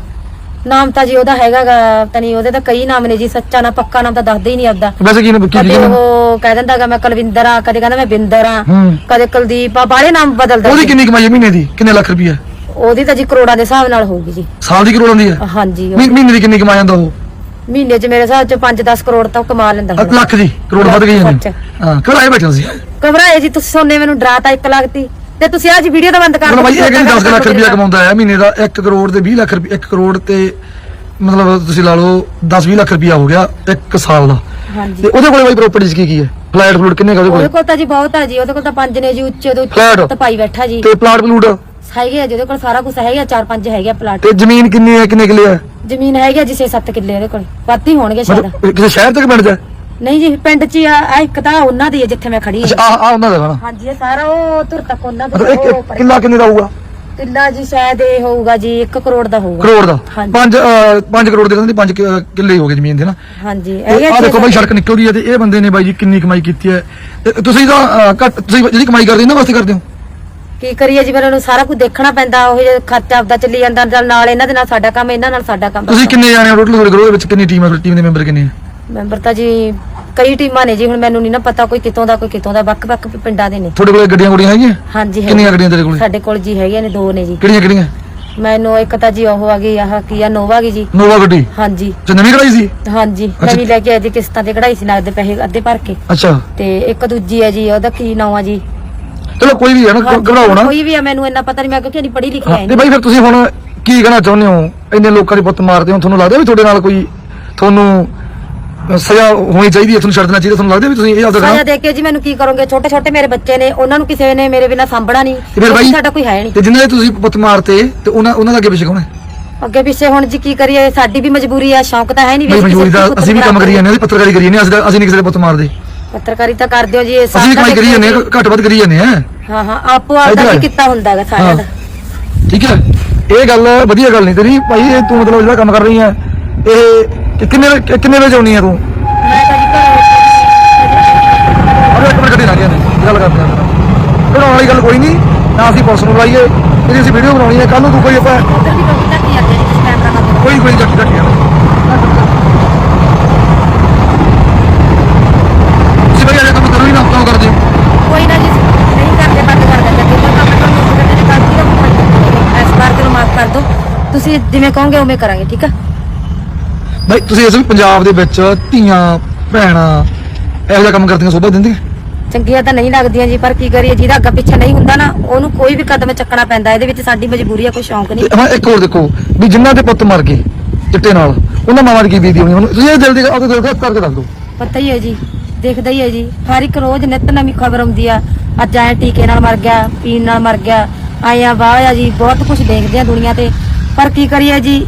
ਨਾਮ ਤਾਂ ਜੀ ਉਹਦਾ ਹੈਗਾਗਾ ਤਨੀ ਉਹਦੇ ਤਾਂ ਕਈ ਨਾਮ ਨੇ ਜੀ ਸੱਚਾ ਨਾ ਪੱਕਾ ਨਾਮ ਤਾਂ ਦੱਸਦਾ ਹੀ ਨਹੀਂ ਆਪਦਾ। ਵੈਸੇ ਕੀ ਨੇ ਕੀ ਕਦੇ ਕੀ ਨਾਮ? ਉਹ ਕਹਿ ਦਿੰਦਾਗਾ ਮੈਂ ਕੁਲਵਿੰਦਰ ਆ ਕਦੇ ਕਹਿੰਦਾ ਮੈਂ ਬਿੰਦਰ ਆ ਹੂੰ। ਕਦੇ ਕੁਲਦੀਪ ਆ ਬਾਲੇ ਨਾਮ ਬਦਲਦਾ ਉਹਦੀ। ਕਿੰਨੀ ਕਮਾਈ ਹੈ ਮਹੀਨੇ ਦੀ? ਕਿੰਨੇ ਲੱਖ ਰੁਪਈਆ? ਉਹਦੀ ਤਾਂ ਜੀ ਕਰੋੜਾਂ ਦੇ ਹਿਸਾਬ ਨਾਲ ਹੋਊਗੀ ਜੀ। ਸਾਲ ਦੀ ਕਰੋੜ ਆਉਂਦੀ ਹੈ? ਹਾਂਜੀ ਉਹ ਮਹੀ- ਮਹੀਨੇ ਦੀ ਕਿੰਨੀ ਕਮਾ ਜਾਂਦਾ ਉਹ? ਮਹੀਨੇ 'ਚ ਮੇਰੇ ਹਿਸਾਬ 'ਚ 5-10 ਕਰੋੜ ਤਾਂ ਉਹ ਕਮਾ ਲੈਂਦਾ ਹੋਣਾ। ਲੱਖ ਦੀ ਕਰੋੜ ਵੱਧ ਗਈ ਸੱਚ। ਹਾਂ ਘਰ ਆਏ ਬੈਠੇ ਸੀ ਘਬਰਾਏ ਜੀ ਤੁਸੀਂ ਸੋਨੇ ਮੈਨੂੰ ਡਰਾਤਾ 1 ਲੱਖ ਦੀ। ਤੇ ਤੁਸੀਂ ਅੱਜ ਵੀਡੀਓ ਤਾਂ ਬੰਦ ਕਰ ਮਤਲਬ ਭਾਈ ਇਹ ਕਹਿੰਦੇ 10 ਲੱਖ ਰੁਪਈਆ ਕਮਾਉਂਦਾ ਹੈ ਮਹੀਨੇ ਦਾ 1 ਕਰੋੜ ਤੇ 20 ਲੱਖ ਰੁਪਏ 1 ਕਰੋੜ ਤੇ ਮਤਲਬ ਤੁਸੀਂ ਲਾ ਲਓ 10 20 ਲੱਖ ਰੁਪਈਆ ਹੋ ਗਿਆ ਇੱਕ ਸਾਲ ਦਾ। ਹਾਂਜੀ। ਤੇ ਉਹਦੇ ਕੋਲੇ ਬਾਈ ਪ੍ਰਾਪਰਟੀਜ਼ ਕੀ ਕੀ ਹੈ? ਫਲੈਟ ਫਲੂਟ ਕਿੰਨੇ ਕੁ ਉਹਦੇ ਉਹਦੇ ਕੋਲੇ? ਕੋਲ ਤਾਂ ਜੀ ਬਹੁਤ ਆ ਜੀ ਉਹਦੇ ਕੋਲ ਤਾਂ ਪੰਜ ਨੇ ਜੀ ਉੱਚੇ ਤੋਂ Flat? ਉੱਚੇ ਪਾਈ ਬੈਠਾ ਜੀ। ਤੇ ਪਲਾਟ ਪਲੂਟ ਹੈਗੇ ਆ ਜਿਹਦੇ ਕੋਲ ਸਾਰਾ ਕੁਝ ਹੈਗਾ ਚਾਰ ਪੰਜ ਹੈਗੇ ਆ ਪਲਾਟ ਤੇ ਜ਼ਮੀਨ ਕਿੰਨੀ ਹੈ ਕਿੰਨੇ ਕਿੱਲੇ ਹੈ? ਜ਼ਮੀਨ ਹੈਗੀ ਆ ਜੀ 6-7 ਕਿੱਲੇ ਉਹਦੇ ਕੋਲ। ਵੱਧ ਹੀ ਹੋਣਗੇ ਸ਼ਾਇਦ। ਮਤਲਬ ਕਿਸੇ ਸ਼ਹਿਰ ਤੱਕ ਚ ਹੈ? ਨਹੀਂ ਜੀ ਪਿੰਡ 'ਚ ਹੀ ਆ ਆਹ ਇੱਕ ਤਾਂ ਉਹਨਾਂ ਦੀ ਹੈ ਜਿੱਥੇ ਮੈਂ ਖੜੀ ਅੱਛਾ ਹਾਂ ਆ ਆ ਉਹਨਾਂ ਦਾ ਗਾਣਾ ਹਾਂਜੀ ਇਹ ਸਾਰਾ ਉਹ ਧੁਰ ਤੱਕ ਉਹਨਾਂ ਦਾ ਮਤਲਬ ਉਹ ਇੱਕ ਪਰੇ। ਕਿੱਲਾ ਕਿੰਨੇ ਦਾ ਹੋਊਗਾ? ਕਿੱਲਾ ਜੀ ਸ਼ਾਇਦ ਇਹ ਹੋਊਗਾ ਜੀ 1 ਕਰੋੜ ਦਾ ਹੋਊਗਾ। ਕਰੋੜ ਦਾ? ਹਾਂਜੀ। 5 5 ਕਰੋੜ ਦੇ ਕਹਿੰਦੇ 5 ਕਿੱਲੇ ਹੋ ਗਏ ਜ਼ਮੀਨ ਦੇ ਨਾ। ਹਾਂਜੀ ਆ ਦੇਖੋ ਬਾਈ ਸੜਕ ਨਿਕਲ ਗਈ ਹੈ ਤੇ ਇਹ ਬੰਦੇ ਨੇ ਬਾਈ ਜੀ ਕਿੰਨੀ ਕਮਾਈ ਕੀਤੀ ਹੈ। ਤੇ ਤੁਸੀਂ ਤਾਂ ਅਹ, ਘੱਟ ਤੁਸੀਂ ਜਿਹੜੀ ਕਮਾਈ ਕਰਦੇ ਇਹਨਾਂ ਵਾਸਤੇ ਕਰਦੇ ਹੋ? ਕੀ ਕਰੀਏ ਜੀ ਮੈਨੂੰ ਸਾਰਾ ਕੁਝ ਦੇਖਣਾ ਪੈਂਦਾ ਉਹ ਜੇ ਖਰਚਾ ਆਪਦਾ ਚੱਲੀ ਜਾਂਦਾ ਨਾਲ- ਨਾਲ ਇਹਨਾਂ ਦੇ ਨਾਲ ਸਾਡਾ ਕੰਮ ਇਹਨਾਂ ਨਾਲ ਸਾਡਾ ਕੰਮ। ਤੁਸੀਂ ਕਿੰਨੇ ਜਾਣੇ ਹੋ ਟੋਟਲ ਤੁਹਾਡੇ ਗਰੋਹ ਦੇ ਵਿੱਚ ਕਿੰਨੀ ਟੀਮ ਹੈ ਤੁਹਾਡੀ ਟੀਮ ਦੇ ਮੈਂਬਰ ਕਿੰਨੇ ਹੈ ਮੈਂਬਰ ਤਾਂ ਜੀ ਕਈ ਟੀਮਾਂ ਨੇ ਜੀ ਹੁਣ ਮੈਨੂੰ ਨਹੀਂ ਨਾ ਪਤਾ ਕੋਈ ਕਿਤੋਂ ਦਾ ਕੋਈ ਕਿਤੋਂ ਦਾ ਵੱਖ-ਵੱਖ ਪਿੰਡਾਂ ਦੇ ਨੇ। ਤੁਹਾਡੇ ਕੋਲੇ ਗੱਡੀਆਂ ਗੁੱਡੀਆਂ ਹੈਗੀਆਂ? ਹਾਂਜੀ ਹੈ ਕਿੰਨੀਆਂ ਗੱਡੀਆਂ ਤੇਰੇ ਕੋਲੇ? ਸਾਡੇ ਕੋਲ ਜੀ ਹੈਗੇ ਨੇ ਦੋ ਨੇ ਜੀ। ਕਿਹੜੀਆਂ ਕਿਹੜੀਆਂ? ਮੈਨੂੰ ਇੱਕ ਤਾਂ ਜੀ ਉਹ ਆ ਗਈ ਆਹ ਕੀ ਆ ਨੋਵਾ ਗਈ ਜੀ। ਨੋਵਾ ਗੱਡੀ? ਹਾਂਜੀ। ਤੇ ਨਵੀਂ ਕਢਾਈ ਸੀ? ਹਾਂਜੀ। ਨਵੀਂ ਲੈ ਕੇ ਆਈ ਜੀ ਕਿਸ਼ਤਾਂ ਤੇ ਕਢਾਈ ਸੀ ਨਗਦ ਪੈਸੇ ਅੱਧੇ ਭਰ ਕੇ। ਅੱਛਾ। ਤੇ ਇੱਕ ਦੂਜੀ ਹੈ ਜੀ ਉਹਦਾ ਕੀ ਨਾਮ ਆ ਜੀ? ਚਲੋ ਕੋਈ ਵੀ ਹੈ ਨਾ ਘਬਰਾਓ ਨਾ। ਕੋਈ ਵੀ ਆ ਮੈਨੂੰ ਇੰਨਾ ਪਤਾ ਨਹੀਂ ਮੈਂ ਕਿਉਂਕਿ ਨਹੀਂ ਪੜ੍ਹੀ ਲਿਖੀ ਹਾਂ, ਤੇ ਬਾਈ ਫਿਰ ਤੁਸੀਂ ਹੁਣ ਕੀ ਕਹਿਣਾ ਚਾਹੁੰਦੇ ਹੋ? ਇੰਨੇ ਲੋਕਾਂ ਦੇ ਪੁੱਤ ਮਾਰਦੇ ਹੋ ਤੁਹਾਨੂੰ ਲੱਗਦਾ ਵੀ ਤੁਹਾਡੇ ਨਾਲ ਕੋਈ ਤੁਹਾਨੂੰ ਸਜ਼ਾ ਹੋਣੀ ਚਾਹੀਦੀ ਹੈ ਤੁਹਾਨੂੰ ਛੱਡ ਦੇਣਾ ਚਾਹੀਦਾ ਤੁਹਾਨੂੰ ਲੱਗਦਾ ਵੀ ਤੁਸੀਂ ਇਹ ਆਪਦਾ ਸਾਜਾ ਦੇ ਕੇ ਜੀ ਮੈਨੂੰ ਕੀ ਕਰੋਗੇ? ਛੋਟੇ ਛੋਟੇ ਮੇਰੇ ਬੱਚੇ ਨੇ ਉਹਨਾਂ ਨੂੰ ਕਿਸੇ ਨੇ ਮੇਰੇ ਬਿਨਾ ਸਾਂਭਣਾ ਨਹੀਂ। ਤੇ ਫਿਰ ਬਾਈ ਸਾਡਾ ਕੋਈ ਹੈ ਨਹੀਂ। ਤੇ ਜਿਨ੍ਹਾਂ ਦੇ ਤੁਸੀਂ ਪੁੱਤ ਮਾਰਤੇ ਤੇ ਉਹਨਾਂ ਉਹਨਾਂ ਦਾ ਅੱਗੇ ਪਿੱਛੇ ਕੌਣ ਹੈ? ਅੱਗੇ ਪਿੱਛੇ ਹੁਣ ਜੀ ਕੀ ਕਰੀਏ? ਸਾਡੀ ਵੀ ਮਜਬੂਰੀ ਆ ਸ਼ੌਂਕ ਤਾਂ ਹੈ ਨਹੀਂ ਅਸੀਂ ਮਜਬੂਰੀ ਦਾ ਅਸੀਂ ਵੀ ਕੰਮ ਕਰੀ ਜਾਂਦੇ ਹਾਂ ਅਸੀਂ ਪੱਤਰਕਾਰੀ ਕਰੀ ਜਾਂਦੇ ਹਾਂ ਅਸੀਂ ਨਹੀਂ ਕਿਸੇ ਦੇ ਪੁੱਤ ਮਾਰਦੇ। ਪੱਤਰਕਾਰੀ ਤਾਂ ਕਰਦੇ ਹੋ ਜੀ ਇਹ ਅਸੀਂ ਵੀ ਸਾਡਾ ਕਮਾਈ ਕਰੀ ਜਾਂਦੇ ਹਾਂ ਦੇਖੋ ਘੱਟ ਵੱਧ ਕਰੀ ਜਾਂਦੇ ਹਾਂ। ਜੀ। ਹਾਂ ਹਾਂ ਆਪੋ ਇੱਧਰ ਆਪਦਾ ਆ। ਵੀ ਕੀਤਾ ਹੁੰਦਾ ਹੈਗਾ। ਦਾ। ਠੀਕ ਹੈ। ਇਹ ਗੱਲ ਵਧੀਆ ਗੱਲ ਨਹੀਂ ਤੇਰੀ। ਭਾਈ ਇਹ ਤੂੰ ਮਤਲਬ ਜਿਹੜਾ ਕੰਮ ਕਰ ਰਹੀ ਹੈ ਇਹ ਕਿ- ਕਿੰਨੇ ਕਿ- ਕਿੰਨੇ ਵਜੇ ਆਉਣੀ ਹੈ ਤੂੰ? ਮੈਂ ਤਾਂ ਜੀ ਘਰੋਂ ਅਰੇ ਇੱਕ ਮਿੰਟ ਗੱਡੀ ਲਾ ਗਿਆ ਨੇ ਗੱਲ ਕਰਦੇ ਹਾਂ ਬਣਾਉਣ ਵਾਲੀ ਗੱਲ ਕੋਈ ਨਹੀਂ ਨਾ ਅਸੀਂ ਪੁਲਿਸ ਨੂੰ ਬੁਲਾਈਏ। ਇਹਦੀ ਅਸੀਂ ਵੀਡੀਓ ਬਣਾਉਣੀ ਹੈ ਕੱਲ ਨੂੰ ਤੂੰ ਕੋਈ ਆਪਾਂ ਉੱਧਰ ਵੀ ਕੋਈ ਤਾਂ ਕੀ ਆਦੇ ਜੀ ਤੁਸੀਂ ਕੈਮਰਾ ਨਾ ਦੇਖੋ। ਕੋਈ ਕੋਈ ਜੱਟ ਜੱਟ ਤੁਸੀਂ ਬਈ ਇਹ ਕੰਮ ਕਰੋ ਹੀ ਨਾ ਕਿਉਂ ਕਰਦੇ ਹੋ? ਕੋਈ ਨਾ ਜੀ ਨਹੀਂ ਕਰਦੇ ਬੰਦ ਕਰ ਦਿੰਦੇ। ਜੇ ਕੋਈ ਕੰਮ ਤੁਹਾਨੂੰ ਕਿਸੇ ਨੇ ਗਲਤੀ ਦਾ ਮੁੱਖ ਇਸ ਵਾਰ ਤੇ ਮਾਫ ਕਰ ਦਿਓ ਤੁਸੀਂ ਜਿਵੇਂ ਕਹੋਗੇ ਉਵੇਂ ਕਰਾਂਗੇ ਠੀਕ ਆ? ਬਈ ਤੁਸੀਂ ਇਸ ਵੀ ਪੰਜਾਬ ਦੇ ਵਿੱਚ ਧੀਆਂ ਭੈਣਾਂ ਇਹੋ ਜਿਹਾ ਕੰਮ ਕਰਦੀਆਂ ਸੋਭਾ ਦਿੰਦੀਆਂ? ਚੰਗੀਆਂ ਤਾਂ ਨਹੀਂ ਲੱਗਦੀਆਂ ਜੀ ਪਰ ਕੀ ਕਰੀਏ ਜਿਹਦਾ ਅੱਗਾ ਪਿੱਛੇ ਨਹੀਂ ਹੁੰਦਾ ਨਾ ਉਹਨੂੰ ਕੋਈ ਵੀ ਕਦਮ ਚੱਕਣਾ ਪੈਂਦਾ ਇਹਦੇ ਵਿੱਚ ਸਾਡੀ ਮਜਬੂਰੀ ਆ ਕੋਈ ਸ਼ੌਂਕ ਨਹੀਂ। ਤੇ ਹਾਂ ਇੱਕ ਹੋਰ ਦੇਖੋ ਵੀ ਜਿਨ੍ਹਾਂ ਦੇ ਪੁੱਤ ਮਰ ਗਏ ਚਿੱਟੇ ਨਾਲ ਉਹਨਾਂ ਮਾਵਾਂ ਦੀ ਕੀ ਬੀਤੀ ਹੋਣੀ? ਹੁਣ ਤੁਸੀਂ ਇਹ ਦਿਲ ਦੀ ਆਪਦੇ ਦਿਲ ਦਾ ਕਰਕੇ ਦੱਸ ਦਿਓ। ਪਤਾ ਹੀ ਹੈ ਜੀ ਦੇਖਦਾ ਹੀ ਹੈ ਜੀ ਹਰ ਇੱਕ ਰੋਜ਼ ਨਿਤ ਨਵੀਂ ਖਬਰ ਆਉਂਦੀ ਆ ਅੱਜ ਐ ਟੀਕੇ ਨਾਲ ਮਰ ਗਿਆ ਪੀਣ ਨਾਲ ਮਰ ਗਿਆ ਆਇਆ ਵਾਹ ਆ ਜੀ ਬਹੁਤ ਕੁਝ ਦੇਖਦੇ ਆ ਦੁਨੀਆ ਤੇ ਪਰ ਕੀ ਕਰੀਏ ਜੀ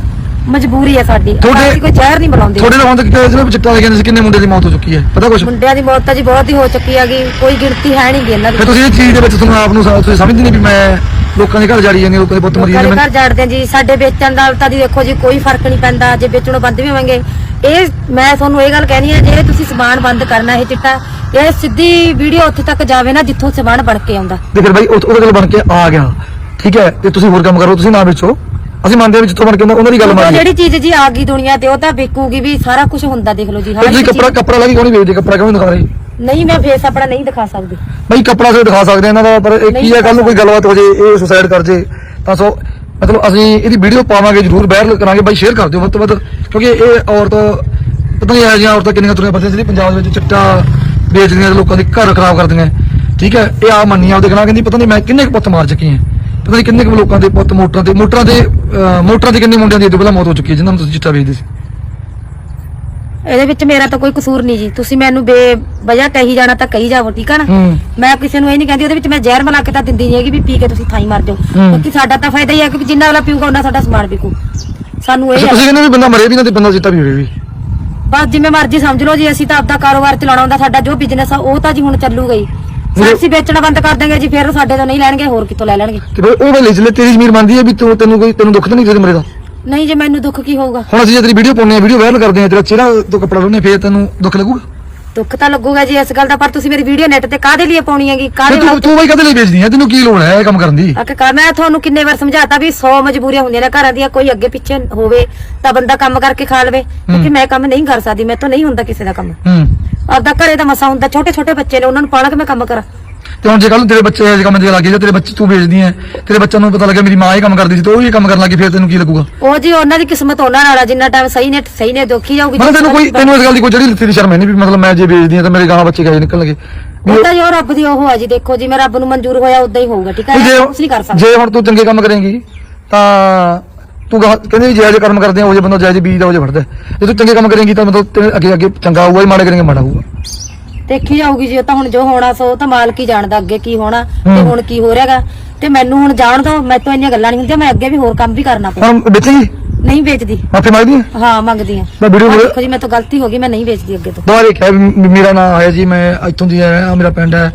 ਮਜਬੂਰੀ ਹੈ ਸਾਡੀ। ਤੁਹਾਡੇ- ਅਸੀਂ ਕੋਈ ਜ਼ਹਿਰ ਨਹੀਂ ਬਣਾਉਂਦੇ ਤੁਹਾਡੇ ਨਾਲ ਹੁਣ ਤੱਕ ਜਿਹੜੇ ਚਿੱਟਾ ਲੈ ਕਹਿੰਦੇ ਸੀ? ਕਿੰਨੇ ਮੁੰਡੇ ਦੀ ਮੌਤ ਹੋ ਚੁੱਕੀ ਹੈ? ਪਤਾ ਕੁਛ? ਮੁੰਡਿਆਂ ਦੀ ਮੌਤ ਤਾਂ ਜੀ ਬਹੁਤ ਹੀ ਹੋ ਚੁੱਕੀ ਹੈਗੀ। ਕੋਈ ਗਿਣਤੀ ਹੈ ਨਹੀਂ ਗੀ ਇਹਨਾਂ ਦੀ। ਫਿਰ ਤੁਸੀਂ ਇਹ ਚੀਜ਼ ਦੇ ਵਿੱਚ ਤੁਹਾਨੂੰ ਆਪ ਨੂੰ ਸ- ਤੁਸੀਂ ਸਮਝਦੇ ਨਹੀਂ ਵੀ ਮੈਂ ਲੋਕਾਂ ਦੇ ਘਰ ਜਾੜੀ ਜਾਂਦੀ ਲੋਕਾਂ ਦੇ ਪੁੱਤ ਮਰੀ ਲੋਕਾਂ ਜਾਂਦੇ ਦੇ ਮੈਂ ਘਰ ਜਾੜਦੇ ਆ ਜੀ। ਸਾਡੇ ਵੇਚਣ ਨਾਲ ਤਾਂ ਜੀ ਦੇਖੋ ਜੀ ਕੋਈ ਫ਼ਰਕ ਨਹੀਂ ਪੈਂਦਾ। ਜੇ ਵੇਚਣੋਂ ਬੰਦ ਵੀ ਹੋਵਾਂਗੇ। ਇਹ ਮੈਂ ਤੁਹਾਨੂੰ ਇਹ ਗੱਲ ਕਹਿਣੀ ਹੈ ਜੇ ਤੁਸੀਂ ਸਮਾਨ ਬੰਦ ਕਰਨਾ ਇਹ ਚਿੱਟਾ ਇਹ ਸਿੱਧੀ ਵੀਡੀਓ ਉੱਥੇ ਤੱਕ ਜਾਵੇ ਨਾ ਜਿੱਥੋਂ ਸਮਾਨ ਬਣ ਕੇ ਆਉਂਦਾ। ਤੇ ਫਿਰ ਬਾਈ ਉਹ- ਉਹਦੇ ਕੋਲ ਬਣ ਕੇ ਆ ਗਿਆ। ਠੀਕ ਹੈ ਤੇ ਤੁਸੀਂ ਹੋਰ ਕੰਮ ਕਰੋ ਤੁਸੀਂ ਨਾ ਵੇਚੋ। ਅਸੀਂ ਮੰਨਦੇ ਹਾਂ ਵੀ ਜਿੱਥੋਂ ਬਣ ਕੇ ਉਹਨਾਂ ਦੀ ਗੱਲ ਮੰਨਦੇ ਜਿਹੜੀ ਚੀਜ਼ ਜੀ ਆ ਗਈ ਦੁਨੀਆ ਤੇ ਉਹ ਤਾਂ ਵਿਕੂਗੀ ਵੀ ਸਾਰਾ ਕੁਝ ਹੁੰਦਾ ਦੇਖ ਲਓ ਜੀ ਹਰ ਤੁਸੀਂ ਕੱਪੜਾ ਕੱਪੜਾ ਲੈ ਕੇ ਕਿਉਂ ਨਹੀਂ ਵੇਚਦੇ? ਕੱਪੜਾ ਕਿਉਂ ਨਹੀਂ ਦਿਖਾ ਰਹੇ? ਨਹੀਂ ਮੈਂ ਫੇਸ ਆਪਣਾ ਨਹੀਂ ਦਿਖਾ ਸਕਦੀ। ਬਾਈ ਕੱਪੜਾ ਸੇ ਦਿਖਾ ਸਕਦੇ ਇਹਨਾਂ ਦਾ ਪਰ ਇਹ ਕੀ ਹੈ ਕੱਲ ਨੂੰ ਕੋਈ ਗੱਲਬਾਤ ਹੋ ਜੇ ਇਹ ਸੁਸਾਇਡ ਕਰ ਜੇ ਤਾਂ ਸੋ ਮਤਲਬ ਅਸੀਂ ਇਹਦੀ ਵੀਡੀਓ ਪਾਵਾਂਗੇ ਜਰੂਰ ਵਾਇਰਲ ਕਰਾਂਗੇ ਬਾਈ ਸ਼ੇਅਰ ਕਰ ਦਿਓ ਵੱਧ ਤੋਂ ਵੱਧ ਕਿਉਂਕਿ ਇਹ ਔਰਤ ਪਤਾ ਨਹੀਂ ਇਹ ਜਿਹੀਆਂ ਔਰਤਾਂ ਕਿੰਨੀਆਂ ਤੁਰੀਆਂ ਪਤਾ ਜਿਹੜੀ ਪੰਜਾਬ ਵਿੱਚ ਚਿੱਟਾ ਵੇਚਦੀਆਂ ਤੇ ਲੋਕਾਂ ਦੇ ਘਰ ਖਰਾਬ ਕਰਦੀਆਂ। ਠੀਕ ਹੈ ਇਹ ਆ ਮੰਨੀ ਆਪਦੇ ਗਨਾ ਕਹਿੰਦੀ ਪਤਾ ਨਹੀਂ ਮੈਂ ਕਿੰਨੇ ਕੁ ਪੁੱਤ ਮਾਰ ਚੁੱਕੀ ਹਾਂ। ਪਤਾ ਨਹੀਂ ਕਿੰਨੇ ਕੁ ਲੋਕਾਂ ਦੇ ਪੁੱਤ ਮੋਟਰਾਂ ਤੇ ਮੋਟਰਾਂ ਤੇ ਅਹ, ਮੋਟਰਾਂ ਤੇ ਕਿੰਨੇ ਮੁੰਡਿਆਂ ਦੀ ਇਹ ਤੋਂ ਪਹਿਲਾਂ ਮੌਤ ਹੋ ਚੁੱਕੀ ਹੈ ਜਿਨ੍ਹਾਂ ਨੂੰ ਤੁਸੀਂ ਚਿੱਟਾ ਵੇਚਦੇ ਸੀ? ਇਹਦੇ ਵਿੱਚ ਮੇਰਾ ਤਾਂ ਕੋਈ ਕਸੂਰ ਨਹੀਂ ਜੀ। ਤੁਸੀਂ ਮੈਨੂੰ ਬੇ ਵਜ੍ਹਾ ਕਹੀ ਜਾਣਾ ਤਾਂ ਕਹੀ ਜਾਵੋ ਠੀਕ ਆ ਨਾ? ਹੂੰ। ਮੈਂ ਕਿਸੇ ਨੂੰ ਇਹ ਨਹੀਂ ਕਹਿੰਦੀ ਉਹਦੇ ਵਿੱਚ ਮੈਂ ਜ਼ਹਿਰ ਬਣਾ ਕੇ ਤਾਂ ਦਿੰਦੀ ਨਹੀਂ ਹੈਗੀ ਵੀ ਪੀ ਕੇ ਤੁਸੀਂ ਥਾਈ ਮਰ ਜਾਓ। ਹੂੰ। ਕਿਉਂਕਿ ਸਾਡਾ ਤਾਂ ਫਾਇਦਾ ਹੀ ਹੈ ਕਿ ਜਿੰਨਾ ਵਾਲਾ ਪੀਊਗਾ ਉਹਨਾਂ ਸਾਡਾ ਸਮਾਨ ਵਿਕੂ। ਸਾਨੂੰ ਇਹ ਅੱਛਾ ਹੈ ਤੁਸੀਂ ਕਹਿੰਦੇ ਵੀ ਬੰਦਾ ਮਰੇ ਵੀ ਨਾ ਤੇ ਬੰਦਾ ਚਿੱਟਾ ਪੀਵੇ ਵੀ। ਬਸ ਜਿਵੇਂ ਮਰਜ਼ੀ ਸਮਝ ਲਓ ਜੀ ਅਸੀਂ ਤਾਂ ਆਪਦਾ ਕਾਰੋਬਾਰ ਚਲਾਉਣਾ ਹੁੰਦਾ ਸਾਡਾ ਜੋ ਬਿਜ਼ਨਸ ਆ ਉਹ ਤਾਂ ਜੀ ਹੁਣ ਚੱਲੂਗਾ ਹੀ। ਅਸੀਂ ਵੇਚਣਾ ਬੰਦ ਕਰ ਦਾਂਗੇ ਜੀ ਫਿਰ ਸਾਡੇ ਤੋਂ ਨਹੀਂ ਲੈਣਗੇ ਹੋਰ ਕਿੱਥੋਂ ਲੈ ਲੈਣਗੇ? ਤੇ ਫਿਰ ਉਹ ਵੇਲੇ ਜਿਹੜੇ ਤੇਰੀ ਜ਼ਮੀਰ ਮੰਨਦੀ ਹੈ ਵੀ ਤੂੰ ਤੈਨੂੰ ਕੋਈ ਤੈਨੂੰ ਦੁੱਖ ਤਾਂ ਨਹੀਂ ਕਿਸੇ ਮਰੇ ਦਾ? ਨਹੀਂ ਜੇ ਮੈਨੂੰ ਦੁੱਖ ਕੀ ਹੋਊਗਾ? ਹੁਣ ਅਸੀਂ ਜੇ ਤੇਰੀ ਵੀਡੀਓ ਪਾਉਂਦੇ ਆ ਵੀਡੀਓ ਵਾਇਰਲ ਕਰਦੇ ਆ ਤੇਰਾ ਚਿਹਰਾ ਤੋਂ ਕੱਪੜਾ ਲਾਉਂਦੇ ਫੇਰ ਤੈਨੂੰ ਦੁੱਖ ਲੱਗੂਗਾ? ਦੁੱਖ ਤਾਂ ਲੱਗੂਗਾ ਜੀ ਇਸ ਗੱਲ ਦਾ ਪਰ ਤੁਸੀਂ ਮੇਰੀ ਵੀਡੀਓ ਨੈਟ ਤੇ ਕਾਹਦੇ ਲਈ ਪਾਉਣੀ ਹੈਗੀ? ਕਾਹਦੇ ਤੂੰ ਤੂੰ ਬਾਈ ਕਦੇ ਲਈ ਵੇਚਦੀ ਆ ਤੈਨੂੰ ਕੀ ਲੋੜ ਹੈ ਇਹ ਕੰਮ ਕਰਨ ਦੀ? ਅਕੇ ਕਾ ਮੈਂ ਤੁਹਾਨੂੰ ਕਿੰਨੇ ਵਾਰ ਸਮਝਾਤਾ ਵੀ 100 ਮਜਬੂਰੀਆਂ ਹੁੰਦੀਆਂ ਨੇ ਘਰਾਂ ਦੀਆਂ ਕੋਈ ਅੱਗੇ ਪਿੱਛੇ ਹੋਵੇ ਤਾਂ ਬੰਦਾ ਕੰਮ ਕਰਕੇ ਖਾ ਲਵੇ। ਕਿਉਂਕਿ ਮੈਂ ਕੰਮ ਨਹੀਂ ਕਰ ਸਕਦੀ ਮੈਂ ਤੋਂ ਨਹੀਂ ਹੁੰਦਾ ਕਿਸੇ ਦਾ ਕੰਮ। ਹੂੰ। ਆਪਦਾ ਘਰੇ ਦਾ ਮਸਾ ਹੁੰਦਾ ਛੋਟੇ ਛੋਟੇ ਬੱਚੇ ਨੇ ਉਹਨਾਂ ਨੂੰ ਪਾਣਾ ਕਿ ਮੈਂ ਕੰਮ ਕਰਾਂ? ਤੇ ਹੁਣ ਜੇ ਕੱਲ ਤੇਰੇ ਬੱਚੇ ਇਹ ਕੰਮ ਤੇ ਲੱਗੇ ਜਾਂ ਤੇਰੇ ਬੱਚੇ ਤੂੰ ਵੇਚਦੀ ਆ ਤੇਰੇ ਬੱਚਿਆਂ ਨੂੰ ਪਤਾ ਲੱਗਿਆ ਮੇਰੀ ਮਾਂ ਇਹ ਕੰਮ ਕਰਦੀ ਸੀ ਤੇ ਉਹ ਵੀ ਇਹ ਕੰਮ ਕਰਨ ਲੱਗੀ ਫੇਰ ਤੈਨੂੰ ਕੀ ਲੱਗੂਗਾ? ਉਹ ਜੀ ਉਹਨਾਂ ਦੀ ਕਿਸਮਤ ਉਹਨਾਂ ਨਾਲ ਆ ਜਿੰਨਾ ਟਾਈਮ ਸਹੀ ਨੇ ਸਹੀ ਨੇ ਦੁਖੀ ਜਾਊਗੀ ਮਤਲਬ ਤੈਨੂੰ ਕੋਈ ਤੈਨੂੰ ਇਸ ਗੱਲ ਦੀ ਕੋਈ ਜਿਹੜੀ ਤੇਰੀ ਸ਼ਰਮ ਹੈ ਨਹੀਂ ਵੀ ਮਤਲਬ ਮੈਂ ਜੇ ਵੇਚਦੀ ਆ ਤਾਂ ਮੇਰੇ ਗਾਂ ਬੱਚੇ ਗਏ ਨਿਕਲਣਗੇ। ਉਹ ਤਾਂ ਜੋ ਰੱਬ ਦੀ ਉਹ ਆ ਜੀ ਦੇਖੋ ਜੀ ਮੈਂ ਰੱਬ ਨੂੰ ਮਨਜ਼ੂਰ ਹੋਇਆ ਉਦਾਂ ਹੀ ਹੋਊਗਾ ਠੀਕ ਹੈ? ਕੁਝ ਨਹੀਂ ਕਰ ਸਕਦਾ। ਜੇ ਹੁਣ ਤੂੰ ਚੰਗੇ ਕੰਮ ਕਰੇਂਗੀ ਤਾਂ ਤੂੰ ਕਹਿੰਦੇ ਜਾਇਜ਼ ਕਰਮ ਕਰਦੇ ਆ ਉਹ ਜੇ ਬੰਦਾ ਜਾਇਜ਼ ਬੀਜ ਦਾ ਉਹ ਜੇ ਫੜਦਾ। ਜੇ ਤੂੰ ਚੰਗੇ ਕੰਮ ਕਰੇਂਗੀ ਤਾਂ ਮਤਲਬ ਤੇਰੇ ਅੱਗੇ ਅੱਗੇ ਚੰਗਾ ਹੋਊਗਾ ਹੀ ਮਾੜੇ ਕਰੇਂਗੇ ਮਾੜਾ ਹੋਊਗਾ। ਦੇਖੀ ਜਾਊਗੀ ਜੀ ਉਹ ਤਾਂ ਹੁਣ ਜੋ ਹੋਣਾ ਸੋ ਉਹ ਤਾਂ ਮਾਲਕ ਹੀ ਜਾਣਦਾ ਅੱਗੇ ਕੀ ਹੋਣਾ ਤੇ। ਹੁਣ ਕੀ ਹੋ ਰਿਹਾਗਾ। ਤੇ ਮੈਨੂੰ ਹੁਣ ਜਾਣ ਦੋ ਮੈਂ ਤੋਂ ਇੰਨੀਆਂ ਗੱਲਾਂ ਨਹੀਂ ਹੁੰਦੀਆਂ ਮੈਂ ਅੱਗੇ ਵੀ ਹੋਰ ਕੰਮ ਵੀ ਕਰਨਾ ਪਊ। ਹੁਣ ਨਹੀਂ ਵੇਚਦੀ। ਮਾਫੀ ਮੰਗਦੀ ਹੈ ਹਾਂ ਮੰਗਦੀ ਆ। ਮੈਂ ਵੀਡੀਓ ਆਹ ਦੇਖੋ ਜੀ ਮੇਰੇ ਤੋਂ ਗਲਤੀ ਹੋ ਗਈ ਮੈਂ ਨਹੀਂ ਵੇਚਦੀ ਅੱਗੇ ਤੋਂ। ਦੁਬਾਰੇ ਕਿਹਾ ਵੀ ਮ- ਮੇਰਾ ਨਾਮ ਹੈ ਜੀ ਮੈਂ ਇੱਥੋਂ ਦੀ ਆ ਮੇਰਾ ਪਿੰਡ ਹੈ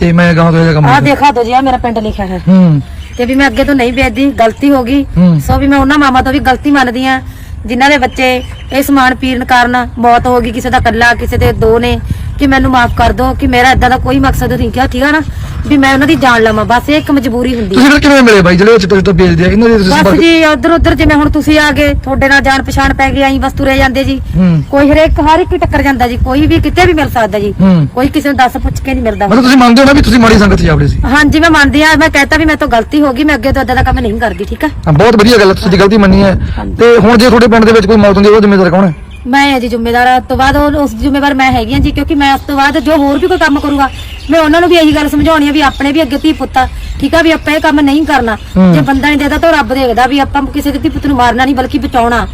ਤੇ ਮੈਂ ਗਾਂ ਤੋਂ ਇਹ ਕੰਮ ਆਹ ਕਰਦਾ। ਦੇਖਾ ਦੋ ਜੀ ਆ ਮੇਰਾ ਪਿੰਡ ਲਿਖਿਆ ਹੈ। ਹੂੰ। ਤੇ ਵੀ ਮੈਂ ਅੱਗੇ ਤੋਂ ਨਹੀਂ ਵੇਚਦੀ ਗਲਤੀ ਹੋ ਗਈ। ਹੂੰ। ਸੋ ਵੀ ਮੈਂ ਉਹਨਾਂ ਮਾਮਾ ਤੋਂ ਵੀ ਗਲਤੀ ਮੰਨਦੀ ਆ ਜਿਨ੍ਹਾਂ ਦੇ ਬੱਚੇ ਇਹ ਸਮਾਨ ਪੀਣ ਕਾਰਨ ਮੌਤ ਹੋ ਗਈ ਕਿਸੇ ਦਾ ਕੱਲਾ ਕਿਸੇ ਦੇ ਦੋ ਨੇ। ਕਿ ਮੈਨੂੰ ਮਾਫ ਕਰ ਦਿਓ ਕਿ ਮੇਰਾ ਇਦਾਂ ਦਾ ਕੋਈ ਮਕਸਦ ਨਹੀਂ ਕਿਹਾ ਠੀਕ ਆ ਨਾ? ਵੀ ਮੈਂ ਉਹਨਾਂ ਦੀ ਜਾਨ ਲਵਾਂ ਬਸ ਇਹ ਇੱਕ ਮਜਬੂਰੀ ਹੁੰਦੀ ਹੈ ਤੁਸੀਂ ਫਿਰ ਕਿਵੇਂ ਮਿਲੇ ਬਾਈ? ਜਿਹੜੇ ਚਿੱਟਾ ਚਿੱਟਾ ਵੇਚਦੇ ਆ ਇਹਨਾਂ ਦੇ ਤੁਸੀਂ ਬਸ ਸੰਪਰਕ ਜੀ ਉਧਰ ਉਧਰ ਜਿਵੇਂ ਹੁਣ ਤੁਸੀਂ ਆ ਗਏ ਤੁਹਾਡੇ ਨਾਲ ਜਾਣ ਪਛਾਣ ਪੈ ਗਈ ਆਈ ਬਸ ਤੁਰੇ ਜਾਂਦੇ ਜੀ। ਹੂੰ। ਕੋਈ ਹਰੇਕ ਹਰ ਇੱਕ ਹੀ ਟੱਕਰ ਜਾਂਦਾ ਜੀ ਕੋਈ ਵੀ ਕਿਤੇ ਵੀ ਮਿਲ ਸਕਦਾ ਜੀ। ਹੂੰ। ਕੋਈ ਕਿਸੇ ਨੂੰ ਦੱਸ ਪੁੱਛ ਕੇ ਨਹੀਂ ਮਿਲਦਾ। ਮਤਲਬ ਤੁਸੀਂ ਮੰਨਦੇ ਹੋ ਨਾ ਵੀ ਤੁਸੀਂ ਮਾੜੀ ਸੰਗਤ ਚ ਜਾਵੜੇ ਸੀ? ਹਾਂਜੀ ਮੈਂ ਮੰਨਦੀ ਆ ਮੈਂ ਕਹਤਾ ਵੀ ਮੇਰੇ ਤੋਂ ਗਲਤੀ ਹੋ ਗਈ ਮੈਂ ਅੱਗੇ ਤੋਂ ਇਦਾਂ ਦਾ ਕੰਮ ਨਹੀਂ ਕਰਦੀ ਠੀਕ ਆ? ਹਾਂ, ਬਹੁਤ ਵਧੀਆ ਗੱਲ ਹੈ ਤੁਸੀਂ ਗਲਤੀ ਮੰਨੀ ਹੈ। ਤੇ ਹੁਣ ਜੇ ਤੁਹਾਡੇ ਪਿੰਡ ਦੇ ਵਿੱਚ ਕੋਈ ਮੌਤ ਹੁੰਦੀ ਹੈ ਉਹ ਜ਼ਿੰਮੇਵਾਰ ਕੌਣ ਹੈ? ਮੈਂ ਹਾਂ ਜੀ ਜ਼ਿੰਮੇਦਾਰ ਉਸ ਤੋਂ ਬਾਅਦ ਉਹ- ਉਸ ਜ਼ਿੰਮੇਵਾਰ ਮੈਂ ਹੈਗੀ ਹਾਂ ਜੀ ਕਿਉਂਕਿ ਮੈਂ ਉਸ ਤੋਂ ਬਾਅਦ ਜੋ ਹੋਰ ਵੀ ਕੋਈ ਕੰਮ ਕਰੂਗਾ ਮੈਂ ਉਹਨਾਂ ਨੂੰ ਵੀ ਇਹੀ ਗੱਲ ਸਮਝਾਉਣੀ ਆ ਵੀ ਆਪਣੇ ਵੀ ਅੱਗੇ ਧੀ ਪੁੱਤ ਆ ਠੀਕ ਆ ਵੀ ਆਪਾਂ ਇਹ ਕੰਮ ਨਹੀਂ ਕਰਨਾ। ਜੇ ਬੰਦਾ ਨਹੀਂ ਦੇਦਾ ਤਾਂ ਰੱਬ ਦੇਖਦਾ ਵੀ ਆਪਾਂ ਕਿਸੇ ਦੇ ਧੀ ਪੁੱਤ ਨੂੰ ਮਾਰਨਾ ਨਹੀਂ ਬਲਕਿ ਬਚਾਉਣਾ।